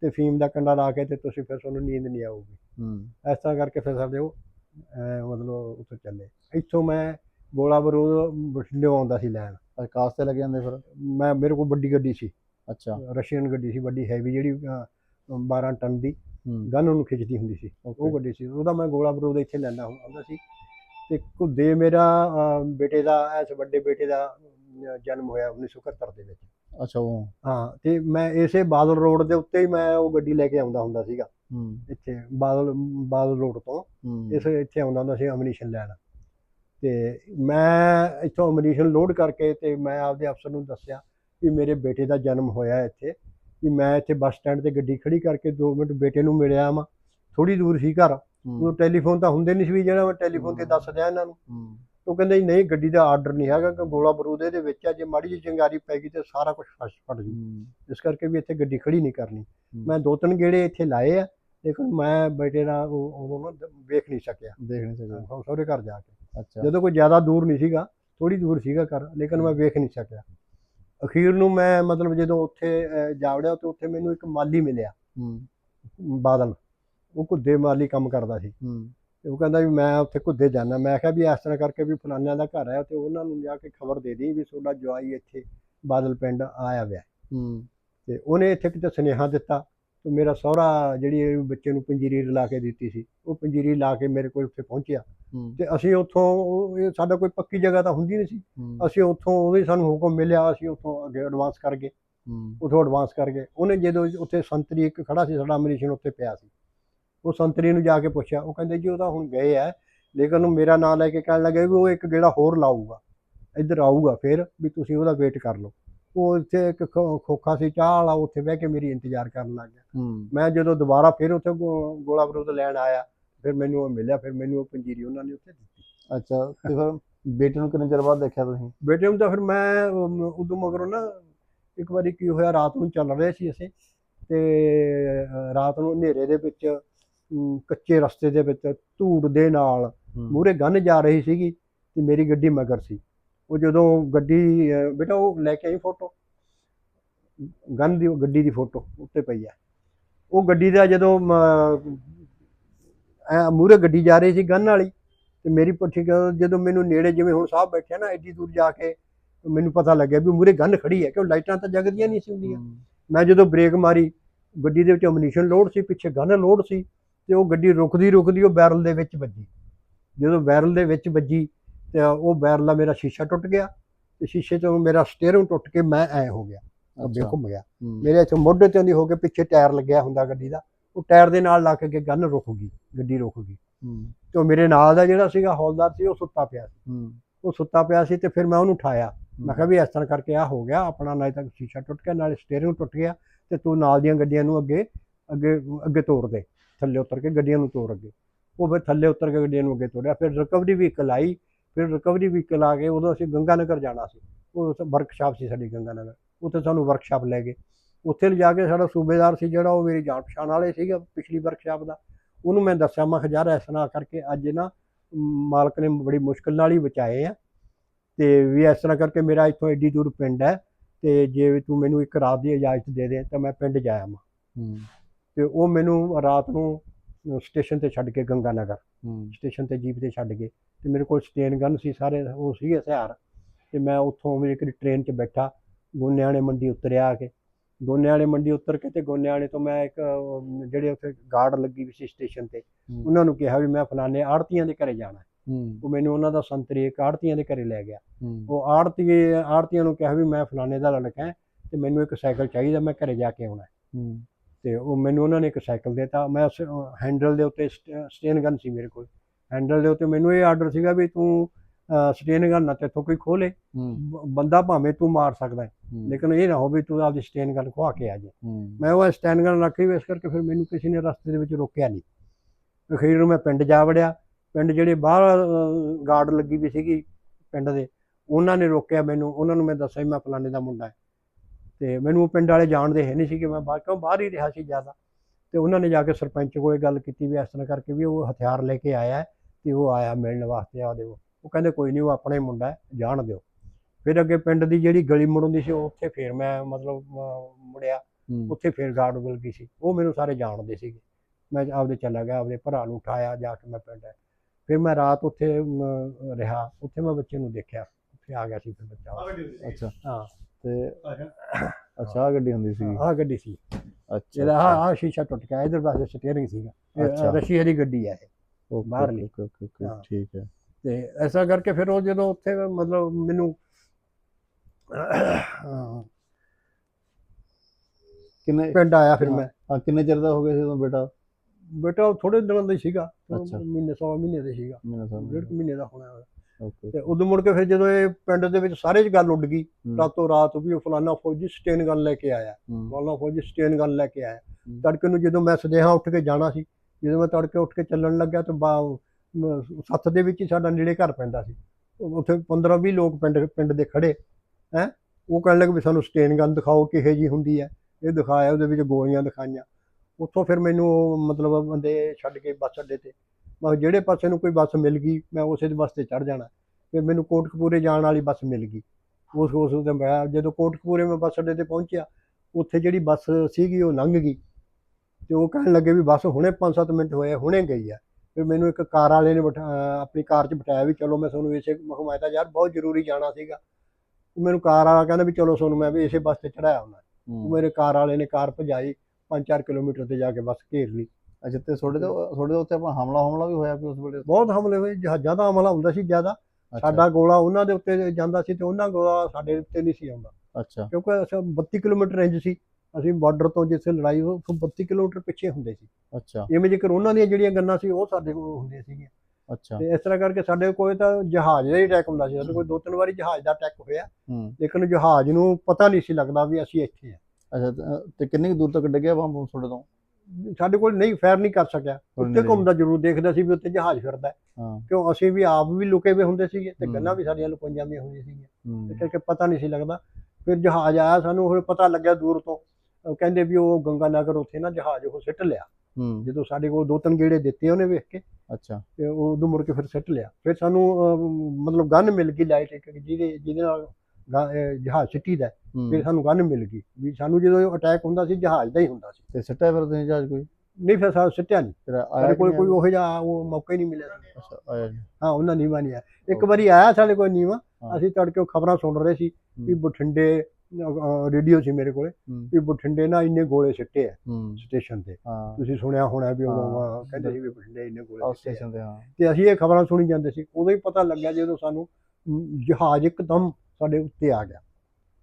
ਤੇ ਫੀਮ ਦਾ ਕੰਡਾ ਲਾ ਕੇ ਤੇ ਤੁਸੀਂ ਫਿਰ ਤੁਹਾਨੂੰ ਨੀਂਦ ਨਹੀਂ ਆਊਗੀ। ਹੂੰ। ਇਸ ਤਰ੍ਹਾਂ ਕਰਕੇ ਫਿਰ ਸਾਡੇ ਉਹ ਅਹ, ਮਤਲਬ ਉੱਥੇ ਚੱਲੇ। ਇੱਥੋਂ ਮੈਂ ਗੋਲਾ ਬਰੂਦ ਬਠਿੰਡੇ ਆਉਂਦਾ ਸੀ ਲੈਣ। ਆਕਾਸ਼ ਤੇ ਲੱਗ ਜਾਂਦੇ ਫਿਰ। ਮੈਂ ਮੇਰੇ ਕੋਲ ਵੱਡੀ ਗੱਡੀ ਸੀ। ਅੱਛਾ। ਰਸ਼ੀਅਨ ਗੱਡੀ ਸੀ ਵੱਡੀ ਹੈਵੀ ਜਿਹੜੀ ਅਹ, 12 ਟਨ ਦੀ। ਗਨ ਉਹਨੂੰ ਖਿੱਚਦੀ ਹੁੰਦੀ ਸੀ। ਉਹ ਗੱਡੀ ਸੀ। ਉਹਦਾ ਮੈਂ ਗੋਲਾ ਬਰੂਦ ਇੱਥੇ ਲੈਂਦਾ ਹੁੰਦਾ ਸੀ। ਤੇ ਘੁੱਦੇ ਮੇਰਾ ਬੇਟੇ ਦਾ ਇਸ ਵੱਡੇ ਬੇਟੇ ਦਾ ਜਨਮ ਹੋਇਆ 1971 ਦੇ ਵਿੱਚ। ਅੱਛਾ ਉਹ। ਹਾਂ ਤੇ ਮੈਂ ਇਸੇ ਬਾਦਲ ਰੋਡ ਦੇ ਉੱਤੇ ਹੀ ਮੈਂ ਉਹ ਗੱਡੀ ਲੈ ਕੇ ਆਉਂਦਾ ਹੁੰਦਾ ਸੀਗਾ। ਹੂੰ। ਇੱਥੇ ਬਾਦਲ ਬਾਦਲ ਰੋਡ ਤੋਂ। ਹੂੰ। ਇਸ ਇੱਥੇ ਆਉਂਦਾ ਹੁੰਦਾ ਸੀ ਅਮਨੀਸ਼ਨ ਲੈਣ। ਤੇ ਮੈਂ ਇੱਥੋਂ ਅਮਨੀਸ਼ਨ ਲੋਡ ਕਰਕੇ ਤੇ ਮੈਂ ਆਪਦੇ ਅਫਸਰ ਨੂੰ ਦੱਸਿਆ ਵੀ ਮੇਰੇ ਬੇਟੇ ਦਾ ਜਨਮ ਹੋਇਆ ਇੱਥੇ ਵੀ ਮੈਂ ਇੱਥੇ ਬੱਸ ਸਟੈਂਡ ਤੇ ਗੱਡੀ ਖੜੀ ਕਰਕੇ 2 ਮਿੰਟ ਬੇਟੇ ਨੂੰ ਮਿਲਿਆ ਵਾਂ। ਥੋੜੀ ਦੂਰ ਸੀ ਘਰ। ਉਹ ਟੈਲੀਫੋਨ ਤਾਂ ਹੁੰਦੇ ਨਹੀਂ ਸੀ ਵੀ ਜਿਹੜਾ ਮੈਂ ਟੈਲੀਫੋਨ ਤੇ ਦੱਸ ਦਿਆਂ ਇਹਨਾਂ ਨੂੰ। ਉਹ ਕਹਿੰਦੇ ਜੀ ਨਹੀਂ ਗੱਡੀ ਦਾ ਆਰਡਰ ਨਹੀਂ ਹੈਗਾ ਕਿ ਗੋਲਾ ਬਰੂਦ ਇਹਦੇ ਵਿੱਚ ਆ ਜੇ ਮਾੜੀ ਜਿਹੀ ਚਿੰਗਾਰੀ ਪੈ ਗਈ ਤੇ ਸਾਰਾ ਕੁਝ ਫਸ ਜੂ। ਹੂੰ, ਇਸ ਕਰਕੇ ਵੀ ਇੱਥੇ ਗੱਡੀ ਖੜੀ ਨਹੀਂ ਕਰਨੀ। ਮੈਂ ਦੋ ਤਿੰਨ ਗੇੜੇ ਇੱਥੇ ਲਾਏ ਆ ਲੇਕਿਨ ਮੈਂ ਬੇਟੇ ਨਾਲ ਉਹ ਉਦੋਂ ਨਾ ਵੇਖ ਨਹੀਂ ਸਕਿਆ। ਦੇਖ ਨਹੀਂ ਸਕਦੇ ਹਾਂ, ਸਹੁਰੇ ਘਰ ਜਾ ਕੇ। ਜਦੋਂ ਕੋਈ ਜ਼ਿਆਦਾ ਦੂਰ ਨਹੀਂ ਸੀਗਾ ਥੋੜੀ ਦੂਰ ਸੀਗਾ ਘਰ ਲੇਕਿਨ ਮੈਂ ਵੇਖ ਨਹੀਂ ਸਕਿਆ। ਅਖੀਰ ਨੂੰ ਮੈਂ ਮਤਲਬ ਜਦੋਂ ਉੱਥੇ ਅਹ, ਜਾ ਵੜਿਆ ਤੇ ਉੱਥੇ ਮੈਨੂੰ ਇੱਕ ਮਾਲੀ ਮਿਲਿਆ ਹੂੰ। ਬਾਦਲ। ਉਹ ਘੁੱਦੇ ਮਾਲੀ ਕੰਮ ਕਰਦਾ ਸੀ। ਉਹ ਕਹਿੰਦਾ ਵੀ ਮੈਂ ਉੱਥੇ ਘੁੱਦੇ ਜਾਣਾ ਮੈਂ ਕਿਹਾ ਵੀ ਇਸ ਤਰ੍ਹਾਂ ਕਰਕੇ ਵੀ ਫਲਾਨਿਆਂ ਦਾ ਘਰ ਹੈ ਤੇ ਉਹਨਾਂ ਨੂੰ ਜਾ ਕੇ ਖਬਰ ਦੇ ਦੇਈ ਵੀ ਤੁਹਾਡਾ ਜਵਾਈ ਇੱਥੇ ਬਾਦਲ ਪਿੰਡ ਆਇਆ ਹੋਇਆ। ਹੂੰ। ਤੇ ਉਹਨੇ ਇੱਥੇ ਕਿਤੇ ਸੁਨੇਹਾ ਦਿੱਤਾ। ਤੇ ਮੇਰਾ ਸਹੁਰਾ ਜਿਹੜੀ ਬੱਚੇ ਨੂੰ ਪੰਜੀਰੀ ਲਾ ਕੇ ਦਿੱਤੀ ਸੀ ਉਹ ਪੰਜੀਰੀ ਲਾ ਕੇ ਮੇਰੇ ਕੋਲ ਉੱਥੇ ਪਹੁੰਚਿਆ। ਤੇ ਅਸੀਂ ਉੱਥੋਂ ਉਹ- ਇਹ ਸਾਡਾ ਕੋਈ ਪੱਕੀ ਜਗ੍ਹਾ ਤਾਂ ਹੁੰਦੀ ਨਹੀਂ ਸੀ। ਅਸੀਂ ਉੱਥੋਂ ਉਹਦੇ ਸਾਨੂੰ ਹੁਕਮ ਮਿਲਿਆ ਅਸੀਂ ਉੱਥੋਂ ਅੱਗੇ ਐਡਵਾਂਸ ਕਰ ਗਏ। ਉੱਥੋਂ ਐਡਵਾਂਸ ਕਰ ਗਏ। ਉਹਨੇ ਜਦੋਂ ਉੱਥੇ ਸੰਤਰੀ ਇੱਕ ਖੜਾ ਸੀ ਸਾਡਾ ਅਮਰੀਸ਼ਨ ਉੱਥੇ ਪਿਆ ਸੀ। ਉਹ ਸੰਤਰੀ ਨੂੰ ਜਾ ਕੇ ਪੁੱਛਿਆ ਉਹ ਕਹਿੰਦੇ ਜੀ ਉਹ ਤਾਂ ਹੁਣ ਗਏ ਆ ਲੇਕਿਨ ਉਹ ਮੇਰਾ ਨਾਂ ਲੈ ਕੇ ਕਹਿਣ ਲੱਗੇ ਵੀ ਉਹ ਇੱਕ ਗੇੜਾ ਹੋਰ ਲਾਊਗਾ। ਇੱਧਰ ਆਊਗਾ ਫਿਰ ਵੀ ਤੁਸੀਂ ਉਹਦਾ ਵੇਟ ਕਰ ਲਓ। ਉਹ ਇੱਥੇ ਇੱਕ ਖੋ- ਖੋਖਾ ਸੀ ਚਾਹ ਵਾਲਾ ਉੱਥੇ ਬਹਿ ਕੇ ਮੇਰੀ ਇੰਤਜ਼ਾਰ ਕਰਨ ਲੱਗ ਗਿਆ। ਹੂੰ। ਮੈਂ ਜਦੋਂ ਦੁਬਾਰਾ ਫਿਰ ਉੱਥੇ ਗੋ- ਗੋਲਾ ਬਰੂਦ ਲੈਣ ਆਇਆ ਫਿਰ ਮੈਨੂੰ ਉਹ ਮਿਲਿਆ ਫਿਰ ਮੈਨੂੰ ਉਹ ਪੰਜੀਰੀ ਉਹਨਾਂ ਨੇ ਉੱਥੇ ਦਿੱਤੀ। ਅੱਛਾ ਤੇ ਫਿਰ ਬੇਟੇ ਨੂੰ ਕਿੰਨੇ ਚਿਰ ਬਾਅਦ ਦੇਖਿਆ ਤੁਸੀਂ? ਬੇਟੇ ਨੂੰ ਤਾਂ ਫਿਰ ਮੈਂ ਅਮ, ਉਦੋਂ ਮਗਰੋਂ ਨਾ ਇੱਕ ਵਾਰੀ ਕੀ ਹੋਇਆ ਰਾਤ ਨੂੰ ਚੱਲ ਰਹੇ ਸੀ ਅਸੀਂ ਤੇ ਅ, ਰਾਤ ਨੂੰ ਹਨੇਰੇ ਦੇ ਵਿੱਚ ਅਮ, ਕੱਚੇ ਰਸਤੇ ਦੇ ਵਿੱਚ ਧੂੜ ਦੇ ਨਾਲ ਮੂਰੇ ਗੰਨ ਜਾ ਰਹੀ ਸੀਗੀ ਤੇ ਮੇਰੀ ਗੱਡੀ ਮਗਰ ਸੀ। ਉਹ ਜਦੋਂ ਗੱਡੀ ਬੇਟਾ ਉਹ ਲੈ ਕੇ ਆਈ ਫੋਟੋ। ਗੰਨ ਦੀ ਗੱਡੀ ਦੀ ਫੋਟੋ ਉੱਤੇ ਪਈ ਹੈ ਉਹ ਗੱਡੀ ਦਾ ਜਦੋਂ ਮੂਰੇ ਗੱਡੀ ਜਾ ਰਹੀ ਸੀ ਗੰਨ ਵਾਲੀ ਤੇ ਮੇਰੀ ਪੁੱਠੀ ਜਦੋਂ ਮੈਨੂੰ ਨੇੜੇ ਜਿਵੇਂ ਹੁਣ ਸਾਹਿਬ ਬੈਠੇ ਆ ਨਾ ਐਡੀ ਦੂਰ ਜਾ ਕੇ ਮੈਨੂੰ ਪਤਾ ਲੱਗਿਆ ਵੀ ਮੂਰੇ ਗੰਨ ਖੜੀ ਹੈ ਕਿਉਂ ਲਾਈਟਾਂ ਤਾਂ ਜਗਦੀਆਂ ਨਹੀਂ ਸੀ ਹੁੰਦੀਆਂ। ਮੈਂ ਜਦੋਂ ਬ੍ਰੇਕ ਮਾਰੀ ਗੱਡੀ ਦੇ ਵਿੱਚ ਅਮਨੀਸ਼ਨ ਲੋਡ ਸੀ ਪਿੱਛੇ ਗਨ ਲੋਡ ਸੀ ਤੇ ਉਹ ਗੱਡੀ ਰੁਕਦੀ ਰੁਕਦੀ ਉਹ ਬੈਰਲ ਦੇ ਵਿੱਚ ਵੱਜੀ। ਜਦੋਂ ਬੈਰਲ ਦੇ ਵਿੱਚ ਵੱਜੀ ਤੇ ਉਹ ਬੈਰਲ ਦਾ ਮੇਰਾ ਸ਼ੀਸ਼ਾ ਟੁੱਟ ਗਿਆ ਤੇ ਸ਼ੀਸ਼ੇ ਤੋਂ ਮੇਰਾ ਸਟੀਅਰਿੰਗ ਟੁੱਟ ਕੇ ਮੈਂ ਐ ਹੋ ਗਿਆ ਅੱਗੇ ਘੁੰਮ ਗਿਆ। ਮੇਰੇ ਇੱਥੇ ਮੋਢੇ ਤੇ ਦੀ ਹੋ ਕੇ ਪਿੱਛੇ ਟਾਇਰ ਲੱਗਿਆ ਹੁੰਦਾ ਗੱਡੀ ਦਾ ਉਹ ਟਾਇਰ ਦੇ ਨਾਲ ਲਾ ਕੇ ਗਨ ਰੁਕ ਗਈ ਗੱਡੀ ਰੁਕ ਗਈ। ਹੂੰ। ਤੇ ਉਹ ਮੇਰੇ ਨਾਲ ਦਾ ਜਿਹੜਾ ਸੀਗਾ ਹੌਲਦਾਰ ਸੀ ਉਹ ਸੁੱਤਾ ਪਿਆ ਸੀ। ਉਹ ਸੁੱਤਾ ਪਿਆ ਸੀ ਤੇ ਫਿਰ ਮੈਂ ਉਹਨੂੰ ਉਠਾਇਆ। ਮੈਂ ਕਿਹਾ ਵੀ ਇਸ ਤਰ੍ਹਾਂ ਕਰਕੇ ਆ ਹੋ ਗਿਆ ਆਪਣਾ ਨਾਲੇ ਤੱਕ ਸ਼ੀਸ਼ਾ ਟੁੱਟ ਗਿਆ ਨਾਲੇ ਸਟੀਅਰਿੰਗ ਟੁੱਟ ਗਿਆ ਤੇ ਤੂੰ ਨਾਲ ਦੀਆਂ ਗੱਡੀਆਂ ਨੂੰ ਅੱਗੇ ਅੱਗੇ ਅੱਗੇ ਤੋਰ ਦੇ। ਥੱਲੇ ਉਤਰ ਕੇ ਗੱਡੀਆਂ ਨੂੰ ਤੋਰ ਅੱਗੇ। ਉਹ ਫਿਰ ਥੱਲੇ ਉਤਰ ਕੇ ਗੱਡੀਆਂ ਨੂੰ ਅੱਗੇ ਤੋਰਿਆ। ਫਿਰ ਰਿਕਵਰੀ ਵਹੀਕਲ ਆਈ ਫਿਰ ਰਿਕਵਰੀ ਵਹੀਕਲ ਆ ਕੇ ਉਦੋਂ ਅਸੀਂ ਗੰਗਾ ਨਗਰ ਜਾਣਾ ਸੀ। ਉਹ ਵਰਕਸ਼ਾਪ ਸੀ ਸਾਡੀ ਗੰਗਾ ਨਗਰ। ਉੱਥੇ ਸਾਨੂੰ ਵਰਕਸ਼ਾਪ ਲੈ ਗਏ। ਉੱਥੇ ਲਿਜਾ ਕੇ ਸਾਡਾ ਸੂਬੇਦਾਰ ਸੀ ਜਿਹੜਾ ਉਹ ਮੇਰੀ ਜਾਣ ਪਛਾਣ ਵਾਲੇ ਸੀਗਾ ਪਿਛਲੀ ਵਰਕਸ਼ਾਪ ਦਾ। ਉਹਨੂੰ ਮੈਂ ਦੱਸਿਆ ਮੈਂ ਇਸ ਤਰ੍ਹਾਂ ਕਰਕੇ ਅੱਜ ਨਾ ਮਾਲਕ ਨੇ ਬੜੀ ਮੁਸ਼ਕਲ ਨਾਲ ਹੀ ਬਚਾਏ ਆ। ਤੇ ਵੀ ਇਸ ਤਰ੍ਹਾਂ ਕਰਕੇ ਮੇਰਾ ਇੱਥੋਂ ਐਡੀ ਦੂਰ ਪਿੰਡ ਹੈ ਤੇ ਜੇ ਤੂੰ ਮੈਨੂੰ ਇੱਕ ਰਾਤ ਦੀ ਇਜਾਜ਼ਤ ਦੇ ਦੇ ਤਾਂ ਮੈਂ ਪਿੰਡ ਜਾਇਆ ਮੈਂ ਤੇ ਉਹ ਮੈਨੂੰ ਰਾਤ ਨੂੰ ਸਟੇਸ਼ਨ ਤੇ ਛੱਡ ਕੇ ਗੰਗਾ ਨਗਰ ਸਟੇਸ਼ਨ ਤੇ ਜੀਪ ਤੇ ਛੱਡ ਗਏ ਤੇ ਮੇਰੇ ਕੋਲ ਸਟੇਨ ਗਨ ਸੀ ਸਾਰੇ ਉਹ ਸੀਗੇ ਹਥਿਆਰ। ਤੇ ਮੈਂ ਉੱਥੋਂ ਮੇਰੀ ਇੱਕ ਟ੍ਰੇਨ 'ਚ ਬੈਠਾ ਗੋਨਿਆਣੇ ਮੰਡੀ ਉਤਰਿਆ ਆ ਕੇ। ਗੋਨਿਆਣੇ ਮੰਡੀ ਉਤਰ ਕੇ ਤੇ ਗੋਨਿਆਣੇ ਤੋਂ ਮੈਂ ਇੱਕ ਜਿਹੜੇ ਉੱਥੇ ਗਾਰਡ ਲੱਗੀ ਵੀ ਸੀ ਸਟੇਸ਼ਨ ਤੇ। ਉਹਨਾਂ ਨੂੰ ਕਿਹਾ ਵੀ ਮੈਂ ਫਲਾਣੇ ਆੜਤੀਆਂ ਦੇ ਘਰੇ ਜਾਣਾ। ਉਹ ਮੈਨੂੰ ਉਹਨਾਂ ਦਾ ਸੰਤਰੀ ਇੱਕ ਆੜਤੀਆਂ ਦੇ ਘਰੇ ਲੈ ਗਿਆ। ਉਹ ਆੜਤੀਏ ਆੜਤੀਆਂ ਨੂੰ ਕਿਹਾ ਵੀ ਮੈਂ ਫਲਾਣੇ ਦਾ ਲੜਕਾ ਹੈ ਤੇ ਮੈਨੂੰ ਇੱਕ ਸਾਈਕਲ ਚਾਹੀਦਾ ਮੈਂ ਘਰੇ ਜਾ ਕੇ ਆਉਣਾ। ਤੇ ਉਹ ਮੈਨੂੰ ਉਹਨਾਂ ਨੇ ਇੱਕ ਸਾਈਕਲ ਦਿੱਤਾ। ਮੈਂ ਉਸ ਹੈਂਡਲ ਦੇ ਉੱਤੇ ਸਟੇਨ ਗਨ ਸੀ ਮੇਰੇ ਕੋਲ। ਹੈਂਡਲ ਦੇ ਉੱਤੇ ਮੈਨੂੰ ਇਹ ਆਰਡਰ ਸੀਗਾ ਵੀ ਤੂੰ ਸਟੇਨ ਗਨ ਨਾ ਤੇਥੋਂ ਕੋਈ ਖੋਲੇ ਬੰਦਾ ਭਾਵੇਂ ਤੂੰ ਮਾਰ ਸਕਦਾ ਹੈ, ਲੇਕਿਨ ਇਹ ਨਾ ਹੋਵੇ ਤੂੰ ਆਪਦੀ ਸਟੇਨ ਗਨ ਖਵਾ ਕੇ ਆ ਜਾ ਮੈਂ ਉਹ ਸਟੈਨ ਗਨ ਰੱਖੀ ਇਸ ਕਰਕੇ ਫਿਰ ਮੈਨੂੰ ਕਿਸੇ ਨੇ ਰਸਤੇ ਦੇ ਵਿੱਚ ਰੋਕਿਆ ਨਹੀਂ। ਅਖੀਰ ਨੂੰ ਮੈਂ ਪਿੰਡ ਜਾ ਵੜਿਆ। ਪਿੰਡ ਜਿਹੜੇ ਬਾਹਰ ਗਾਰਡ ਲੱਗੀ ਵੀ ਸੀਗੀ ਪਿੰਡ ਦੇ ਉਹਨਾਂ ਨੇ ਰੋਕਿਆ ਮੈਨੂੰ। ਉਹਨਾਂ ਨੂੰ ਮੈਂ ਦੱਸਿਆ ਮੈਂ ਫਲਾਣੇ ਦਾ ਮੁੰਡਾ ਹੈ। ਤੇ ਮੈਨੂੰ ਉਹ ਪਿੰਡ ਵਾਲੇ ਜਾਣਦੇ ਹੈ ਨਹੀਂ ਸੀ ਕਿ ਮੈਂ ਬਾਹਰ ਕਿਉਂ ਬਾਹਰ ਹੀ ਰਿਹਾ ਸੀ ਜ਼ਿਆਦਾ। ਤੇ ਉਹਨਾਂ ਨੇ ਜਾ ਕੇ ਸਰਪੰਚ ਕੋਲੇ ਗੱਲ ਕੀਤੀ ਵੀ ਇਸ ਤਰ੍ਹਾਂ ਕਰਕੇ ਵੀ ਉਹ ਹਥਿਆਰ ਲੈ ਕੇ ਆਇਆ ਹੈ। ਤੇ ਉਹ ਆਇਆ ਮਿਲਣ ਵਾਸਤੇ ਆ ਦਿਓ। ਉਹ ਕਹਿੰਦੇ ਕੋਈ ਨਹੀਂ ਉਹ ਆਪਣਾ ਹੀ ਮੁੰਡਾ ਹੈ ਜਾਣ ਦਿਓ। ਫਿਰ ਅੱਗੇ ਪਿੰਡ ਦੀ ਜਿਹੜੀ ਗਲੀ ਮੁੜ ਹੁੰਦੀ ਸੀ ਉੱਥੇ ਫਿਰ ਮੈਂ ਮਤਲਬ ਮੁੜਿਆ। ਉੱਥੇ ਫਿਰ ਗਾਰਡ ਮਿਲ ਗਈ ਸੀ। ਉਹ ਮੈਨੂੰ ਸਾਰੇ ਜਾਣਦੇ ਸੀਗੇ। ਮੈਂ ਆਪਦੇ ਚਲਾ ਗਿਆ ਆਪਦੇ ਭਰਾ ਨੂੰ ਉਠਾਇਆ ਜਾ ਕੇ ਮੈਂ ਪਿੰਡ ਆਇਆ। ਫਿਰ ਮੈਂ ਰਾਤ ਉੱਥੇ ਰਿਹਾ। ਉੱਥੇ ਮੈਂ ਬੱਚੇ ਨੂੰ ਦੇਖਿਆ। ਉੱਥੇ ਆ ਗਿਆ ਸੀ ਫਿਰ ਬੱਚਾ। ਅੱਛਾ। ਹਾਂ। ਤੇ ਅੱਛਾ ਗੱਡੀ ਹੁੰਦੀ ਸੀ ਆਹ ਗੱਡੀ ਸੀ। ਅੱਛਾ। ਇਹਦਾ ਆਹ ਆਹ ਸ਼ੀਸ਼ਾ ਟੁੱਟ ਗਿਆ। ਇਧਰ ਪਾਸੇ ਸਟੀਅਰਿੰਗ ਸੀਗਾ। ਅੱਛਾ। ਰਸ਼ੀਆ ਦੀ ਗੱਡੀ ਹੈ ਇਹ। ਓਕੇ ਬਾਹਰਲੀ। ਓਕੇ ਓਕੇ ਓਕੇ ਹਾਂ। ਠੀਕ ਹੈ। ਤੇ ਐਸਾ ਕਰਕੇ ਫਿਰ ਉਹ ਜਦੋਂ ਉੱਥੇ ਮਤਲਬ ਮੈਨੂੰ ਕਿੰਨੇ ਪਿੰਡ ਆਇਆ ਫਿਰ। ਮੈਂ। ਹਾਂ ਕਿੰਨੇ ਚਿਰ ਦਾ ਹੋ ਗਿਆ ਸੀ ਉਦੋਂ ਬੇਟਾ? ਬੇਟਾ ਉਹ ਥੋੜੇ ਦਿਨਾਂ ਦਾ ਹੀ ਸੀਗਾ। ਅੱਛਾ। ਮਹੀਨੇ ਸਵਾ ਮਹੀਨੇ ਦਾ ਸੀਗਾ। ਮੇਰਾ ਡੇਢ ਕੁ ਮਹੀਨੇ ਦਾ ਹੋਣਾ ਓਕੇ। ਤੇ ਉਦੋਂ ਮੁੜ ਕੇ ਫਿਰ ਜਦੋਂ ਇਹ ਪਿੰਡ ਦੇ ਵਿੱਚ ਸਾਰੇ 'ਚ ਗੱਲ ਉੱਡ ਗਈ ਹੂੰ, ਰਾਤੋਂ ਰਾਤ ਵੀ ਉਹ ਫਲਾਨਾ ਫੌਜੀ ਸਟੇਨ ਗਨ ਲੈ ਕੇ ਆਇਆ। ਹੂੰ, ਫਲਾਨਾ ਫੌਜੀ ਸਟੇਨ ਗਨ ਲੈ ਕੇ ਆਇਆ। ਹੂੰ। ਤੜਕੇ ਨੂੰ ਜਦੋਂ ਮੈਂ ਸਦੇਹਾ ਉੱਠ ਕੇ ਜਾਣਾ ਸੀ ਜਦੋਂ ਮੈਂ ਤੜਕੇ ਉੱਠ ਕੇ ਚੱਲਣ ਲੱਗਿਆ ਤੇ ਬਾ ਮ- ਸੱਥ ਦੇ ਵਿੱਚ ਹੀ ਸਾਡਾ ਨੇੜੇ ਘਰ ਪੈਂਦਾ ਸੀ। ਉੱਥੇ 15 20 ਲੋਕ ਪਿੰਡ ਪਿੰਡ ਦੇ ਖੜੇ ਹੈ? ਉਹ ਕਹਿਣ ਲੱਗੇ ਵੀ ਸਾਨੂੰ ਸਟੇਨ ਗਨ ਦਿਖਾਓ, ਕਿਹੇ ਜੀ ਹੁੰਦੀ ਹੈ। ਇਹ ਦਿਖਾਇਆ, ਉਹਦੇ ਵਿੱਚ ਗੋਲੀਆਂ ਦਿਖਾਈਆਂ। ਉੱਥੋਂ ਫਿਰ ਮੈਨੂੰ ਉਹ ਮਤਲਬ ਬੰਦੇ ਛੱਡ ਕੇ ਬੱਸ ਅੱਡੇ ਤੇ, ਮੈਂ ਜਿਹੜੇ ਪਾਸੇ ਨੂੰ ਕੋਈ ਬੱਸ ਮਿਲ ਗਈ, ਮੈਂ ਉਸੇ ਦੇ ਬੱਸ ਤੇ ਚੜ ਜਾਣਾ। ਫਿਰ ਮੈਨੂੰ ਕੋਟਕਪੂਰੇ ਜਾਣ ਵਾਲੀ ਬੱਸ ਮਿਲ ਗਈ। ਉਸ ਉਸ ਤੇ ਮੈਂ ਜਦੋਂ ਕੋਟਕਪੂਰੇ ਮੈਂ ਬੱਸ ਅੱਡੇ ਤੇ ਪਹੁੰਚਿਆ, ਉੱਥੇ ਜਿਹੜੀ ਬੱਸ ਸੀਗੀ ਉਹ ਲੰਘ ਗਈ। ਤੇ ਉਹ ਕਹਿਣ ਲੱਗੇ ਵੀ ਬੱਸ ਹੁਣੇ 5-7 ਮਿੰਟ ਹੋਏ ਹੁਣੇ ਗਈ ਆ। ਫਿਰ ਮੈਨੂੰ ਇੱਕ ਕਾਰ ਵਾਲੇ ਨੇ ਆਪਣੀ ਕਾਰ 'ਚ ਬਿਠਾਇਆ ਵੀ ਚਲੋ ਮੈਂ ਤੁਹਾਨੂੰ ਇਸੇ ਮੈਂ ਤਾਂ ਯਾਰ ਬਹੁਤ ਜ਼ਰੂਰੀ ਜਾਣਾ ਸੀਗਾ। ਮੈਨੂੰ ਕਾਰ ਵਾਲਾ ਕਹਿੰਦਾ ਵੀ ਚਲੋ ਤੁਹਾਨੂੰ ਮੈਂ ਵੀ ਇਸੇ ਬੱਸ ਤੇ ਚੜਾਇਆ ਉਹ ਮੇਰੇ ਕਾਰ ਵਾਲੇ ਨੇ ਕਾਰ ਭਜਾਈ 5-4 ਕਿਲੋਮੀਟਰ ਤੇ ਜਾ ਕੇ ਬੱਸ ਘੇਰ ਲਈ। ਅੱਛਾ ਤੇ ਤੁਹਾਡੇ ਤੇ ਤੁਹਾਡੇ ਉੱਤੇ ਆਪਣਾ ਹਮਲਾ ਹਮਲਾ ਵੀ ਹੋਇਆ ਵੀ ਉਸ ਵੇਲੇ? ਬਹੁਤ ਹਮਲੇ ਹੋਏ ਜਹਾਜ਼ਾਂ ਦਾ ਹਮਲਾ ਹੁੰਦਾ ਸੀ ਜ਼ਿਆਦਾ। ਸਾਡਾ ਗੋਲਾ ਉਹਨਾਂ ਦੇ ਉੱਤੇ ਜਾਂਦਾ ਸੀ ਤੇ ਉਹਨਾਂ ਗੋਲਾ ਸਾਡੇ ਉੱਤੇ ਨਹੀਂ ਸੀ ਆਉਂਦਾ। ਅੱਛਾ। ਕਿਉਂਕਿ ਅਸੀਂ 32 ਕਿਲੋਮੀਟਰ ਰੇਂਜ ਸੀ। ਅਸੀਂ ਬਾਰਡਰ ਤੋਂ ਜਿੱਥੇ ਲੜਾਈ ਹੋਈ ਉੱਥੋਂ 32 ਕਿਲੋਮੀਟਰ ਪਿੱਛੇ ਹੁੰਦੇ ਸੀ। ਅੱਛਾ। ਇਵੇਂ ਜੇਕਰ ਉਹਨਾਂ ਦੀਆਂ ਜਿਹੜੀਆਂ ਗੰਨਾਂ ਸੀ ਉਹ ਸਾਡੇ ਕੋਲ ਹੁੰਦੀਆਂ ਸੀਗੀਆਂ। ਅੱਛਾ। ਤੇ ਇਸ ਤਰ੍ਹਾਂ ਕਰਕੇ ਸਾਡੇ ਕੋਲ ਤਾਂ ਜਹਾਜ਼ ਦਾ ਹੀ ਅਟੈਕ ਹੁੰਦਾ ਸੀ। ਸਾਡੇ ਕੋਲ ਦੋ ਤਿੰਨ ਵਾਰੀ ਜਹਾਜ਼ ਦਾ ਅਟੈਕ ਹੋਇਆ। ਲੇਕਿਨ ਜਹਾਜ਼ ਨੂੰ ਪਤਾ ਨਹੀਂ ਸੀ ਲੱਗਦਾ ਵੀ ਅਸੀਂ ਇੱਥੇ ਆ। ਅੱਛਾ ਤੇ- ਤੇ ਕਿੰਨੀ ਕੁ ਦੂਰ ਤੱਕ ਡਿੱਗਿਆ ਬੰਬ ਤੁਹਾਡੇ ਤੋਂ? ਸਾਡੇ ਕੋਲ ਨਹੀਂ ਫਾਇਰ ਨਹੀਂ ਕਰ ਸਕਿਆ। ਉੱਤੇ। ਘੁੰਮਦਾ ਜ਼ਰੂਰ ਦੇਖਦਾ ਸੀ ਵੀ ਉੱਤੇ ਜਹਾਜ਼ ਫਿਰਦਾ ਕਿਉਂ? ਅਸੀਂ ਵੀ ਆਪ ਵੀ ਲੁਕੇ ਹੋਏ ਹੁੰਦੇ ਸੀਗੇ ਤੇ। ਗੰਨਾਂ ਵੀ ਸਾਡੀਆਂ ਲੁਕੋਈਆਂ ਵੀ ਹੁੰਦੀਆਂ ਸੀਗੀਆਂ। ਇਸ ਕਰਕੇ ਪਤਾ ਨਹੀਂ ਸੀ ਲੱਗਦਾ। ਫਿਰ ਜਹਾਜ਼ ਆਇਆ ਸਾਨੂੰ ਫਿਰ ਪਤਾ ਲੱਗਿਆ ਦੂਰ ਤੋਂ। ਕਹਿੰਦੇ ਵੀ ਉਹ ਗੰਗਾ ਨਗਰ ਉੱਥੇ ਨਾ ਜਹਾਜ਼ ਉਹ ਸਿੱਟ ਲਿਆ। ਹੂੰ। ਜਦੋਂ ਸਾਡੇ ਕੋਲ ਦੋ ਤਿੰਨ ਗੇੜੇ ਦਿੱਤੇ ਉਹਨੇ ਵੇਖ ਕੇ ਅੱਛਾ। ਤੇ ਉਹ ਉਦੋਂ ਮੁੜ ਕੇ ਫਿਰ ਸਿੱਟ ਲਿਆ। ਫਿਰ ਸਾਨੂੰ ਮਤਲਬ ਗਨ ਮਿਲ ਗਈ ਲਾਈਟ ਇੱਕ ਜਿਹਦੇ ਜਿਹਦੇ ਨਾਲ ਜਹਾਜ਼ ਸਿੱਟੀ ਦਾ। ਫਿਰ ਸਾਨੂੰ ਗਨ ਮਿਲ ਗਈ ਵੀ ਸਾਨੂੰ ਜਦੋਂ ਅਟੈਕ ਹੁੰਦਾ ਸੀ ਜਹਾਜ਼ ਦਾ ਹੀ ਹੁੰਦਾ ਸੀ। ਤੇ ਸਿੱਟਿਆ ਫਿਰ ਤੁਸੀਂ ਜਹਾਜ਼ ਕੋਈ? ਨਹੀਂ ਫਿਰ ਸਾਨੂੰ ਸਿੱਟਿਆ ਨਹੀਂ। ਸਾਡੇ ਕੋਲ ਕੋਈ ਉਹ ਜਿਹਾ ਉਹ ਮੌਕਾ ਹੀ ਨਹੀਂ ਮਿਲਿਆ। ਅੱਛਾ ਆਇਆ। ਹਾਂ ਉਹਨਾਂ ਨੀਵਾ ਨਹੀਂ ਆਇਆ। ਇੱਕ ਵਾਰੀ ਆਇਆ ਸਾਡੇ ਕੋਲ ਨੀਵਾ। ਅਸੀਂ ਤੜਕੇ ਖਬਰਾਂ ਸੁਣ ਰਹੇ ਸੀ ਵੀ ਬਠਿੰਡੇ ਰੇਡੀਓ ਸੀ ਮੇਰੇ ਕੋਲੇ। ਵੀ ਬਠਿੰਡੇ ਨਾ ਇੰਨੇ ਗੋਲੇ ਸਿੱਟੇ ਆ ਸਟੇਸ਼ਨ ਤੇ। ਤੁਸੀਂ ਸੁਣਿਆ ਹੋਣਾ ਵੀ ਉਦੋਂ ਹਾਂ। ਅਹ, ਕਹਿੰਦੇ ਸੀ ਵੀ ਬਠਿੰਡੇ ਇੰਨੇ ਗੋਲੇ। ਸਟੇਸ਼ਨ ਤੇ ਹਾਂ। ਤੇ ਅਸੀਂ ਇਹ ਖਬਰਾਂ ਸੁਣੀ ਜਾਂਦੇ ਸੀ। ਉਦੋਂ ਹੀ ਪਤਾ ਲੱਗਿਆ ਜਦੋਂ ਸਾਨੂੰ ਜਹਾਜ਼ ਇੱਕਦਮ ਸਾਡੇ ਉੱਤੇ ਆ ਗਿਆ।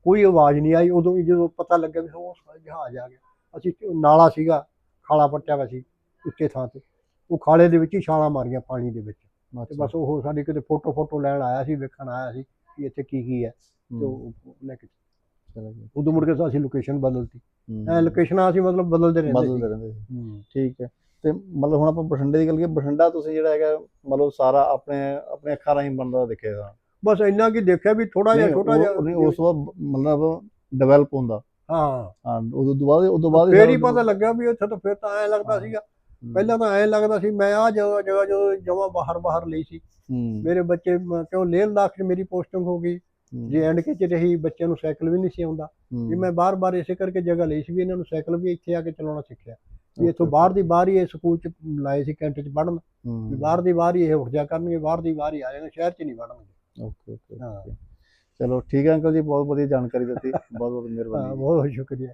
ਕੋਈ ਆਵਾਜ਼ ਨਹੀਂ ਆਈ। ਉਦੋਂ ਹੀ ਜਦੋਂ ਪਤਾ ਲੱਗਿਆ ਵੀ ਉਹ ਜਹਾਜ਼ ਆ ਗਿਆ। ਅਸੀਂ ਨਾਲਾ ਸੀਗਾ ਖਾਲਾ ਪੱਟਿਆ ਸੀ ਉੱਚੇ ਥਾਂ ਤੇ। ਉਹ ਖਾਲੇ ਦੇ ਵਿੱਚ ਹੀ ਛਾਲਾਂ ਮਾਰੀਆਂ ਪਾਣੀ ਦੇ ਵਿੱਚ। ਤੇ ਬਸ ਉਹ ਸਾਡੀ ਕਿਤੇ ਫੋਟੋ ਫੋਟੋ ਲੈਣ ਆਇਆ ਸੀ ਵੇਖਣ ਆਇਆ ਸੀ ਕਿ ਇੱਥੇ ਕੀ ਕੀ ਹੈ। ਤੇ ਉਹ ਲੈ ਕੇ ਚਲੋ ਜੀ ਉਦੋਂ ਮੁੜ ਕੇ ਅਸੀਂ ਲੋਕੇਸ਼ਨ ਬਦਲਤੀ। ਐ ਲੋਕੇਸ਼ਨਾਂ ਅਸੀਂ ਮਤਲਬ ਬਦਲਦੇ ਰਹਿੰਦੇ ਬਦਲਦੇ ਰਹਿੰਦੇ ਸੀ। ਠੀਕ ਹੈ। ਤੇ ਮਤਲਬ ਹੁਣ ਆਪਾਂ ਬਠਿੰਡੇ ਦੀ ਗੱਲ ਕਰੀਏ ਬਠਿੰਡਾ ਤੁਸੀਂ ਜਿਹੜਾ ਹੈਗਾ ਮਤਲਬ ਸਾਰਾ ਆਪਣੇ ਆਪਣੇ ਅੱਖਾਂ ਰਾਹੀਂ ਬਣਦਾ ਦਿਖਿਆ ਬਸ ਇੰਨਾ ਕੀ ਦੇਖਿਆ ਵੀ ਥੋੜਾ ਜਿਹਾ ਛੋਟਾ ਜਿਹਾ ਉਸ ਤੋਂ ਬਾਅਦ ਮਤਲਬ ਡਿਵੈਲਪ ਹੁੰਦਾ। ਹਾਂ। ਹਾਂ ਉਦੋਂ ਤੋਂ ਬਾਅਦ ਉਦੋਂ ਬਾਅਦ ਫੇਰ ਹੀ ਪਤਾ ਲੱਗਿਆ ਵੀ ਉੱਥੇ ਤਾਂ ਫਿਰ ਤਾਂ ਐ ਲੱਗਦਾ। ਸੀਗਾ। ਪਹਿਲਾਂ ਤਾਂ ਐ ਲੱਗਦਾ ਸੀ ਮੈਂ ਆ ਜਗ੍ਹਾ ਜਗ੍ਹਾ ਜਦੋਂ ਜਮਾ ਬਾਹਰ ਬਾਹਰ ਲਈ ਸੀ। ਮੇਰੇ ਬੱਚੇ ਕਿਉਂ ਲੇਹ ਲਦਾਖ 'ਚ ਮੇਰੀ ਪੋਸਟਿੰਗ ਹੋ ਗਈ। ਜੇ ਐਂਡ ਕੇ 'ਚ ਰਹੀ ਬੱਚਿਆਂ ਨੂੰ ਸਾਈਕਲ ਵੀ ਨਹੀਂ ਸੀ ਆਉਂਦਾ। ਵੀ ਮੈਂ ਬਾਰ-ਬਾਰ ਇਸੇ ਕਰਕੇ ਜਗ੍ਹਾ ਲਈ ਸੀ ਵੀ ਇਹਨਾਂ ਨੂੰ ਸਾਈਕਲ ਵੀ ਇੱਥੇ ਆ ਕੇ ਚਲਾਉਣਾ ਸਿੱਖਿਆ। ਵੀ ਇੱਥੋਂ ਬਾਹਰ ਦੀ ਬਾਹਰ ਹੀ ਇਹ ਸਕੂਲ 'ਚ ਲਾਏ ਸੀ ਕੈਂਟ 'ਚ ਪੜ੍ਹਨ। ਹੂੰ, ਵੀ ਬਾਹਰ ਦੀ ਬਾਹਰ ਹੀ ਇਹ ਉੱਠ ਜਾ ਕਰਨਗੇ ਬਾਹਰ ਦੀ ਬਾਹਰ ਹੀ ਆ ਜਾਣਗੇ ਸ਼ਹਿਰ 'ਚ ਨਹੀਂ ਪੜ੍ਹਨਗੇ ਓਕੇ ਓਕੇ ਹਾਂ। ਚਲੋ ਠੀਕ ਹੈ ਅੰਕਲ ਜੀ ਬਹੁਤ ਵਧੀਆ ਜਾਣਕਾਰੀ ਦਿੱਤੀ। ਬਹੁਤ ਬਹੁਤ ਮਿਹਰਬਾਨੀ ਜੀ। ਬਹੁਤ ਸ਼ੁਕਰੀਆ।